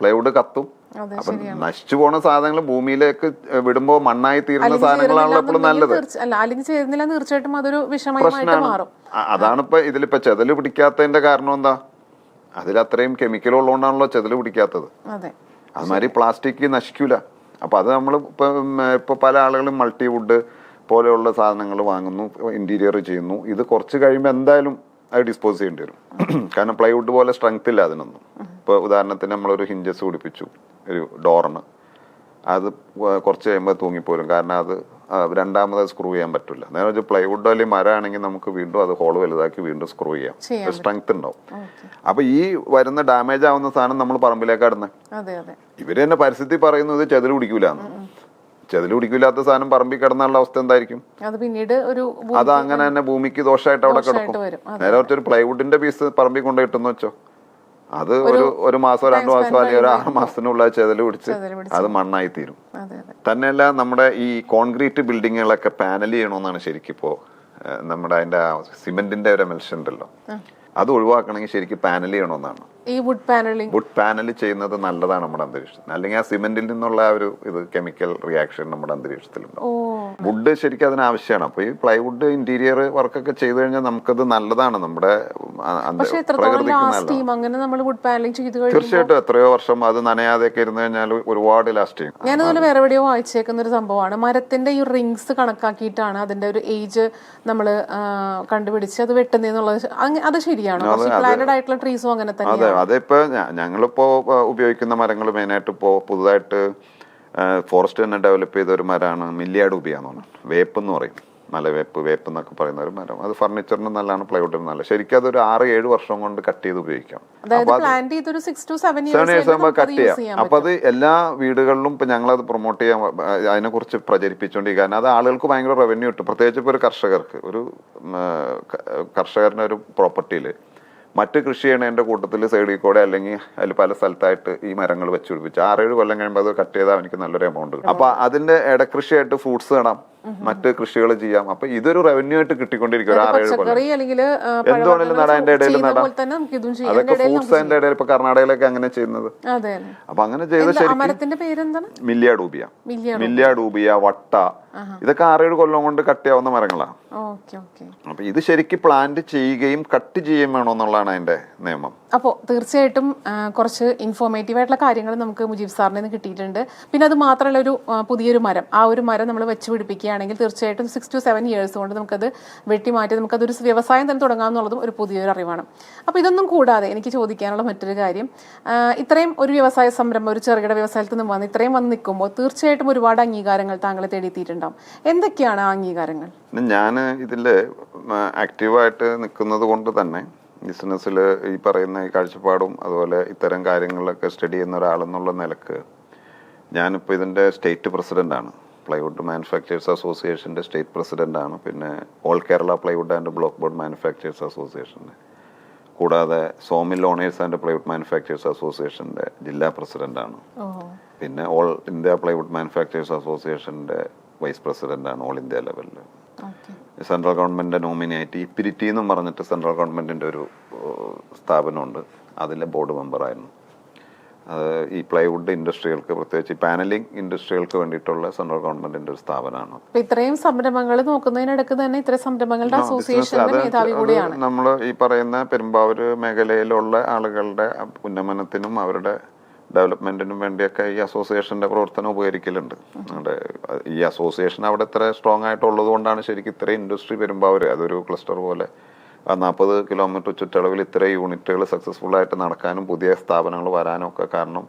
പ്ലൈവുഡ് കത്തും. അപ്പൊ നശിച്ചു പോണ സാധനങ്ങൾ ഭൂമിയിലേക്ക് വിടുമ്പോ മണ്ണായി തീരുന്ന സാധനങ്ങളാണല്ലോ എപ്പോഴും നല്ലത്. അല്ലെങ്കിൽ ചേരുന്നില്ല തീർച്ചയായിട്ടും അതൊരു അ- അതാണിപ്പോ ഇതിലിപ്പോ ചെതൽ പിടിക്കാത്തതിന്റെ കാരണം എന്താ? അതിൽ അത്രയും കെമിക്കൽ ഉള്ളതുകൊണ്ടാണല്ലോ ചെതൽ പിടിക്കാത്തത്. അതെ. അതുമാതിരി പ്ലാസ്റ്റിക് നശിക്കൂല. അപ്പൊ അത് നമ്മൾ ഇപ്പൊ ഇപ്പൊ പല ആളുകളും മൾട്ടിവുഡ് പോലെയുള്ള സാധനങ്ങൾ വാങ്ങുന്നു ഇന്റീരിയർ ചെയ്യുന്നു. ഇത് കുറച്ച് കഴിയുമ്പോൾ എന്തായാലും അത് ഡിസ്പോസ് ചെയ്യേണ്ടി വരും. കാരണം പ്ലൈവുഡ് പോലെ സ്ട്രെങ്ത് ഇല്ല അതിനൊന്നും. ഇപ്പോൾ ഉദാഹരണത്തിന് നമ്മളൊരു ഹിഞ്ചസ് പിടിപ്പിച്ചു ഒരു ഡോറിന് അത് കുറച്ച് കഴിയുമ്പോൾ തൂങ്ങിപ്പോരും. കാരണം അത് രണ്ടാമത് സ്ക്രൂ ചെയ്യാൻ പറ്റില്ല നേരെ വെച്ചാൽ പ്ലൈവുഡ് അല്ലെങ്കിൽ മരമാണെങ്കിൽ നമുക്ക് വീണ്ടും അത് ഹോൾ വലുതാക്കി വീണ്ടും സ്ക്രൂ ചെയ്യാം. സ്ട്രെങ്ത് ഉണ്ടാവും. അപ്പൊ ഈ വരുന്ന ഡാമേജ് ആവുന്ന സാധനം നമ്മൾ പറമ്പിലേക്കാടുന്നത് ഇവർ തന്നെ പരിസ്ഥിതി പറയുന്നത് ചെതിൽ പിടിക്കൂലെന്ന്. ചെതിൽ കുടിക്കില്ലാത്ത സാധനം പറമ്പിൽ കിടന്നുള്ള അവസ്ഥ എന്തായിരിക്കും? അത് പിന്നീട് ഒരു അത് അങ്ങനെ തന്നെ ഭൂമിക്ക് ദോഷമായിട്ട് അവിടെ കിടക്കും. നേരെ ഒരു പ്ലൈവുഡിന്റെ പീസ് പറമ്പിൽ കൊണ്ട് കിട്ടുന്ന വെച്ചോ. അത് ഒരു ഒരു മാസം രണ്ടു മാസം അല്ലെങ്കിൽ ഒരു ആറ് മാസത്തിനുള്ള ചെതൽ പിടിച്ച് ചെതൽ പിടിച്ച്. അത് മണ്ണായി തീരും. തന്നെയല്ല നമ്മുടെ ഈ കോൺക്രീറ്റ് ബിൽഡിങ്ങുകളൊക്കെ പാനൽ ചെയ്യണമെന്നാണ് ശരിക്കും ഇപ്പോ ഏഹ്, നമ്മുടെ അതിന്റെ സിമെന്റിന്റെ ഒരു മെൽഷൻ ഉണ്ടല്ലോ. അത് ഒഴിവാക്കണമെങ്കിൽ ശരിക്കും പാനൽ ചെയ്യണമെന്നാണ്. ഈ വുഡ് പാനലിംഗ് വുഡ് പാനൽ ചെയ്യുന്നത് നല്ലതാണ് നമ്മുടെ അന്തരീക്ഷത്തിൽ അല്ലെങ്കിൽ ആ സിമെന്റിൽ നിന്നുള്ള ആ ഒരു ഇത് കെമിക്കൽ റിയാക്ഷൻ നമ്മുടെ അന്തരീക്ഷത്തിലുണ്ടാവും ഓ വുഡ് ശരിക്കും അതിന് ആവശ്യമാണ് അപ്പൊ ഈ പ്ലൈവുഡ് ഇന്റീരിയർ വർക്കൊക്കെ ചെയ്തു കഴിഞ്ഞാൽ നമുക്കത് നല്ലതാണ്. നമ്മുടെ തീർച്ചയായിട്ടും എത്രയോ വർഷം അത് നനയാതെയൊക്കെ ഇരുന്ന് കഴിഞ്ഞാൽ ഒരുപാട് ലാസ്റ്റ് ചെയ്യും ഞാനതുപോലെ വേറെ എവിടെയോ വായിച്ചേക്കുന്ന ഒരു സംഭവമാണ്. മരത്തിന്റെ ഈ റിങ്സ് കണക്കാക്കിയിട്ടാണ് അതിന്റെ ഒരു ഏജ് നമ്മൾ കണ്ടുപിടിച്ച് അത് വെട്ടുന്നതെന്നുള്ളത് അത് ശരിയാണോ? പ്ലാനഡ് ആയിട്ടുള്ള ട്രീസും അങ്ങനെ തന്നെ അതെ അതെ ഇപ്പൊ ഞങ്ങളിപ്പോ ഉപയോഗിക്കുന്ന മരങ്ങൾ മെയിനായിട്ട് ഇപ്പോ പുതുതായിട്ട് ഫോറസ്റ്റ് തന്നെ ഡെവലപ്പ് ചെയ്ത ഒരു മരമാണ് മില്ലിയാഡൂബിയ എന്ന് പറഞ്ഞു വേപ്പ് എന്ന് പറയും. നല്ല വേപ്പ് വേപ്പ് എന്നൊക്കെ പറയുന്ന ഒരു മരം. അത് ഫർണിച്ചറിന് നല്ലതാണ് പ്ലൈവുഡിന് നല്ല ശരിക്കും അതൊരു ആറ് ഏഴ് വർഷം കൊണ്ട് കട്ട് ചെയ്ത് ഉപയോഗിക്കാം. സെവൻ ഇയേഴ്സ് ആകുമ്പോൾ കട്ട് ചെയ്യാം. അപ്പൊ അത് എല്ലാ വീടുകളിലും ഇപ്പൊ ഞങ്ങൾ അത് പ്രൊമോട്ട് ചെയ്യാൻ അതിനെക്കുറിച്ച് പ്രചരിപ്പിച്ചുകൊണ്ടിരിക്കുക കാരണം അത് ആളുകൾക്ക് ഭയങ്കര റവന്യൂ കിട്ടും. പ്രത്യേകിച്ച് ഇപ്പൊ ഒരു കർഷകർക്ക് ഒരു കർഷകരുടെ ഒരു പ്രോപ്പർട്ടിയിൽ മറ്റ് കൃഷി എന്റെ കൂട്ടത്തിൽ സൈഡിൽ കൂടെ അല്ലെങ്കിൽ അതിൽ പല സ്ഥലത്തായിട്ട് ഈ മരങ്ങൾ വെച്ച് പിടിപ്പിച്ച് ആറേഴ് കൊല്ലം കഴിയുമ്പോൾ അത് കട്ട് ചെയ്താൽ എനിക്ക് നല്ലൊരു എമൗണ്ട് കിട്ടും. അപ്പോൾ അതിന്റെ ഇടകൃഷിയായിട്ട് ഫ്രൂട്ട്സ് നടാം മറ്റ് കൃഷികൾ ചെയ്യാം. അപ്പൊ ഇതൊരു റവന്യൂ ആയിട്ട് കിട്ടിക്കൊണ്ടിരിക്കും. ഒരു ആറേഴ് കൊല്ലം. നടാം ഇടയിൽ നടാം. അതൊക്കെ ഫ്രൂട്ട്സ് അതിന്റെ ഇടയിൽ ഇപ്പൊ കർണാടകയിലൊക്കെ അങ്ങനെ ചെയ്യുന്നത്. അപ്പൊ അങ്ങനെ ചെയ്ത ശരിക്കും പേരെന്താണ്? മില്ലിയാഡൂബിയ മില്ലിയ ഡൂബിയ വട്ട. ഇതൊക്കെ ആറേഴ് കൊല്ലം കൊണ്ട് കട്ട് ചെയ്യാവുന്ന മരങ്ങളാണ്. അപ്പൊ ഇത് ശരിക്കും പ്ലാന്റ് ചെയ്യുകയും കട്ട് ചെയ്യുകയും വേണമെന്നുള്ളതാണ് അതിന്റെ നിയമം. അപ്പോൾ തീർച്ചയായിട്ടും കുറച്ച് ഇൻഫോർമേറ്റീവ് ആയിട്ടുള്ള കാര്യങ്ങൾ നമുക്ക് മുജീബ് സാറിൽ നിന്ന് കിട്ടിയിട്ടുണ്ട്. പിന്നെ അത് മാത്രമല്ല ഒരു പുതിയൊരു മരം. ആ ഒരു മരം നമ്മൾ വെച്ച് പിടിപ്പിക്കുകയാണെങ്കിൽ തീർച്ചയായിട്ടും സിക്സ് ടു സെവൻ ഇയേഴ്സ് കൊണ്ട് നമുക്കത് വെട്ടിമാറ്റി നമുക്കതൊരു വ്യവസായം തന്നെ തുടങ്ങാമെന്നുള്ളതും ഒരു പുതിയൊരു അറിവാണ്. അപ്പോൾ ഇതൊന്നും കൂടാതെ എനിക്ക് ചോദിക്കാനുള്ള മറ്റൊരു കാര്യം ഇത്രയും ഒരു വ്യവസായ സംരംഭം ഒരു ചെറുകിട വ്യവസായത്തിൽ നിന്ന് വന്ന് ഇത്രയും വന്ന് നിൽക്കുമ്പോൾ തീർച്ചയായിട്ടും ഒരുപാട് അംഗീകാരങ്ങൾ താങ്കളെ തേടിയെത്തിയിട്ടുണ്ടാവും. എന്തൊക്കെയാണ് ആ അംഗീകാരങ്ങൾ? ഞാൻ ഇതിൽ ആക്റ്റീവായിട്ട് നിൽക്കുന്നത് കൊണ്ട് തന്നെ ബിസിനസ്സിൽ ഈ പറയുന്ന ഈ കാഴ്ചപ്പാടും അതുപോലെ ഇത്തരം കാര്യങ്ങളിലൊക്കെ സ്റ്റഡി ചെയ്യുന്ന ഒരാളെന്നുള്ള നിലയ്ക്ക് ഞാനിപ്പോൾ ഇതിന്റെ സ്റ്റേറ്റ് പ്രസിഡന്റാണ് പ്ലൈവുഡ് മാനുഫാക്ചേഴ്സ് അസോസിയേഷന്റെ സ്റ്റേറ്റ് പ്രസിഡന്റാണ് പിന്നെ all Kerala plywood and block board manufacturers അസോസിയേഷന്റെ കൂടാതെ sawmill owners and plywood manufacturers അസോസിയേഷന്റെ ജില്ലാ പ്രസിഡന്റാണ് പിന്നെ ഓൾ ഇന്ത്യ പ്ലൈവുഡ് മാനുഫാക്ചേഴ്സ് അസോസിയേഷന്റെ വൈസ് പ്രസിഡന്റാണ് ഓൾ ഇന്ത്യ ലെവലിൽ സെൻട്രൽ ഗവൺമെന്റ് നോമിനിയായിട്ട് ഇപ്പിരിറ്റി എന്നും പറഞ്ഞിട്ട് സെൻട്രൽ ഗവൺമെന്റിന്റെ ഒരു സ്ഥാപനമുണ്ട്. അതിലെ ബോർഡ് മെമ്പറായിരുന്നു അത് ഈ പ്ലൈവുഡ് ഇൻഡസ്ട്രികൾക്ക് പ്രത്യേകിച്ച് പാനലിംഗ് ഇൻഡസ്ട്രികൾക്ക് വേണ്ടിയിട്ടുള്ള സെൻട്രൽ ഗവൺമെന്റിന്റെ ഒരു സ്ഥാപനമാണ്. ഇത്രയും സംരംഭങ്ങൾ നോക്കുന്നതിനിടക്ക് തന്നെ ഇത്രയും സംരംഭങ്ങളുടെ അസോസിയേഷൻ നമ്മൾ ഈ പറയുന്ന പെരുമ്പാവൂർ മേഖലയിലുള്ള ആളുകളുടെ ഉന്നമനത്തിനും അവരുടെ ഡെവലപ്മെന്റിനും വേണ്ടിയൊക്കെ ഈ അസോസിയേഷന്റെ പ്രവർത്തനം ഉപകരിക്കലുണ്ട്. ഈ അസോസിയേഷൻ അവിടെ ഇത്ര സ്ട്രോങ് ആയിട്ടുള്ളത് കൊണ്ടാണ് ശരിക്കും ഇത്രയും ഇൻഡസ്ട്രി പെരുമ്പാവൂർ അതൊരു ക്ലസ്റ്റർ പോലെ നാൽപ്പത് കിലോമീറ്റർ ചുറ്റളവിൽ ഇത്ര യൂണിറ്റുകൾ സക്സസ്ഫുൾ ആയിട്ട് നടക്കാനും പുതിയ സ്ഥാപനങ്ങൾ വരാനും ഒക്കെ കാരണം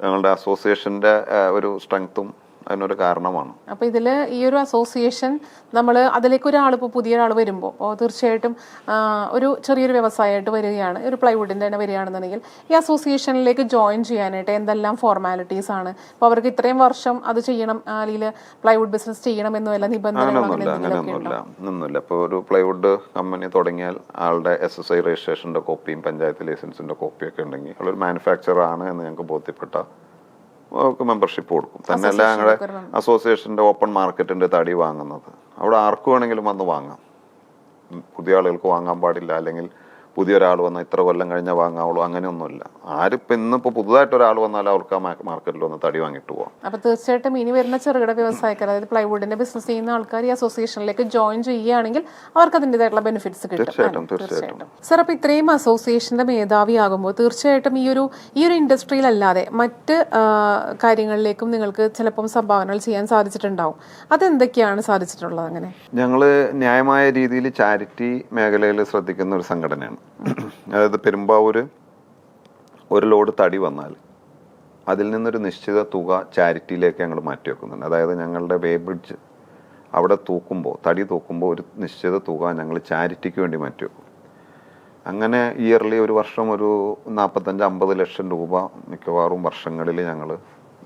ഞങ്ങളുടെ അസോസിയേഷന്റെ ഒരു സ്ട്രെങ്ത്തും അതിനൊരു കാരണമാണ്. അപ്പോൾ ഇതിൽ ഈ ഒരു അസോസിയേഷൻ നമ്മൾ അതിലേക്ക് ഒരാൾ ഇപ്പോൾ പുതിയ ഒരാൾ വരുമ്പോൾ അപ്പോൾ തീർച്ചയായിട്ടും ഒരു ചെറിയൊരു വ്യവസായമായിട്ട് വരികയാണ് ഒരു പ്ലൈവുഡിന്റെ തന്നെ വരികയാണെന്നുണ്ടെങ്കിൽ ഈ അസോസിയേഷനിലേക്ക് ജോയിൻ ചെയ്യാനായിട്ട് എന്തെല്ലാം ഫോർമാലിറ്റീസ് ആണ്? അപ്പോൾ അവർക്ക് ഇത്രയും വർഷം അത് ചെയ്യണം അല്ലെങ്കിൽ പ്ലൈവുഡ് ബിസിനസ് ചെയ്യണം എന്നുമല്ല നിബന്ധന നിബന്ധനകളോ അങ്ങനെ അങ്ങനെയൊന്നുമില്ല എന്തെങ്കിലുമൊക്കെ ഒന്നുമില്ല. ഇപ്പോൾ ഒരു പ്ലൈവുഡ് കമ്പനി തുടങ്ങിയാൽ ആളുടെ എസ് എസ് ഐ രജിസ്ട്രേഷന്റെ കോപ്പിയും പഞ്ചായത്ത് ലൈസൻസിന്റെ കോപ്പിയൊക്കെ ഉണ്ടെങ്കിൽ ആളൊരു മാനുഫാക്ചറർ ആണ് എന്ന് ഞങ്ങൾക്ക് ബോധ്യപ്പെട്ട അവർക്ക് മെമ്പർഷിപ്പ് കൊടുക്കും. തന്നെയല്ല ഞങ്ങളുടെ അസോസിയേഷന്റെ ഓപ്പൺ മാർക്കറ്റിന്റെ തടി വാങ്ങുന്നത്. അവിടെ ആർക്ക് വേണമെങ്കിലും വന്ന് വാങ്ങാം. പുതിയ ആളുകൾക്ക് വാങ്ങാൻ പാടില്ല. അല്ലെങ്കിൽ പുതിയൊരാൾ വന്നാൽ ഇത്ര കൊല്ലം കഴിഞ്ഞാൽ വാങ്ങാവുള്ളൂ. അങ്ങനെയൊന്നുമില്ല. ആരിപ്പോൾ ഇന്നിപ്പോൾ പുതുതായിട്ട് ഒരാൾ വന്നാൽ അവർക്ക് ആ മാർക്കറ്റിൽ വന്ന് തടി വാങ്ങിട്ട് പോകാം അപ്പോൾ തീർച്ചയായിട്ടും ഇനി വരുന്ന ചെറുകിട വ്യവസായക്കാർ അതായത് പ്ലൈവുഡിന്റെ ബിസിനസ് ചെയ്യുന്ന ആൾക്കാർ ഈ അസോസിയേഷനിലേക്ക് ജോയിൻ ചെയ്യുകയാണെങ്കിൽ അവർക്ക് അതിന്റെതായിട്ടുള്ള ബെനിഫിറ്റ്സ് കിട്ടും. തീർച്ചയായിട്ടും, തീർച്ചയായിട്ടും. സർ അപ്പോൾ ഇത്രയും അസോസിയേഷന്റെ മേധാവിയാകുമ്പോൾ തീർച്ചയായിട്ടും ഈ ഒരു ഈ ഒരു ഇൻഡസ്ട്രിയിലല്ലാതെ മറ്റ് കാര്യങ്ങളിലേക്കും നിങ്ങൾക്ക് ചിലപ്പം സംഭാവനകൾ ചെയ്യാൻ സാധിച്ചിട്ടുണ്ടാവും. അതെന്തൊക്കെയാണ് സാധിച്ചിട്ടുള്ളത് അങ്ങനെ? ഞങ്ങൾ ന്യായമായ രീതിയിൽ ചാരിറ്റി മേഖലയിൽ ശ്രദ്ധിക്കുന്ന ഒരു സംഘടനയാണ്. അതായത് പെരുമ്പാവൂര് ഒരു ലോഡ് തടി വന്നാൽ അതിൽ നിന്നൊരു നിശ്ചിത തുക ചാരിറ്റിയിലേക്ക് ഞങ്ങൾ മാറ്റി വെക്കുന്നുണ്ട്. അതായത് ഞങ്ങളുടെ വേ ബ്രിഡ്ജ് അവിടെ തൂക്കുമ്പോൾ തടി തൂക്കുമ്പോൾ ഒരു നിശ്ചിത തുക ഞങ്ങൾ ചാരിറ്റിക്ക് വേണ്ടി മാറ്റി വെക്കും. അങ്ങനെ ഇയർലി ഒരു വർഷം ഒരു നാൽപ്പത്തഞ്ച് അമ്പത് ലക്ഷം രൂപ മിക്കവാറും വർഷങ്ങളിൽ ഞങ്ങൾ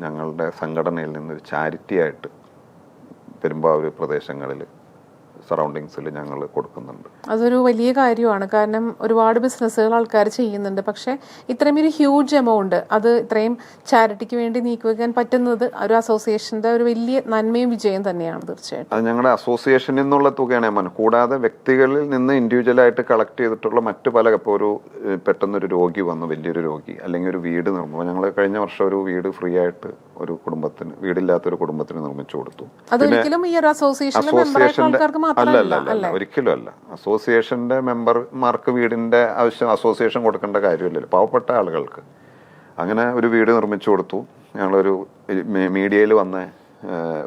ഞങ്ങളുടെ സംഘടനയിൽ നിന്നൊരു ചാരിറ്റിയായിട്ട് പെരുമ്പാവൂർ പ്രദേശങ്ങളിൽ സറൗണ്ടിങ്സിൽ ഞങ്ങൾ കൊടുക്കുന്നുണ്ട്. അതൊരു വലിയ കാര്യമാണ്. കാരണം ഒരുപാട് ബിസിനസ്സുകൾ ആൾക്കാർ ചെയ്യുന്നുണ്ട്. പക്ഷേ ഇത്രയും ഒരു ഹ്യൂജ് എമൗണ്ട് അത് ഇത്രയും ചാരിറ്റിക്ക് വേണ്ടി നീക്കിവെക്കാൻ പറ്റുന്നത് ഒരു അസോസിയേഷന്റെ ഒരു വലിയ നന്മയും വിജയം തന്നെയാണ് തീർച്ചയായിട്ടും. അത് ഞങ്ങളുടെ അസോസിയേഷനിൽ നിന്നുള്ള തുകയാണ് ഞാൻ കൂടാതെ വ്യക്തികളിൽ നിന്ന് ഇൻഡിവിജ്വലായിട്ട് കളക്ട് ചെയ്തിട്ടുള്ള മറ്റു പല ഇപ്പോൾ ഒരു പെട്ടെന്നൊരു രോഗി വന്നു. വലിയൊരു രോഗി. അല്ലെങ്കിൽ ഒരു വീട് നിർമ്മിച്ചു ഞങ്ങൾ കഴിഞ്ഞ വർഷം ഒരു വീട് ഫ്രീ ആയിട്ട് ഒരു കുടുംബത്തിന് വീടില്ലാത്ത ഒരു കുടുംബത്തിന് നിർമ്മിച്ചു കൊടുത്തു. അതൊരിക്കലും ഈ ഒരു അസോസിയേഷനിലെ മെമ്പറായിട്ടുള്ള ആൾക്കാർക്ക് അല്ല അല്ല അല്ല, ഒരിക്കലും അല്ല. അസോസിയേഷന്റെ മെമ്പർമാർക്ക് വീടിന്റെ ആവശ്യം അസോസിയേഷൻ കൊടുക്കേണ്ട കാര്യമില്ലല്ലോ. പാവപ്പെട്ട ആളുകൾക്ക്. അങ്ങനെ ഒരു വീട് നിർമ്മിച്ചു കൊടുത്തു. ഞങ്ങളൊരു മീഡിയയിൽ വന്ന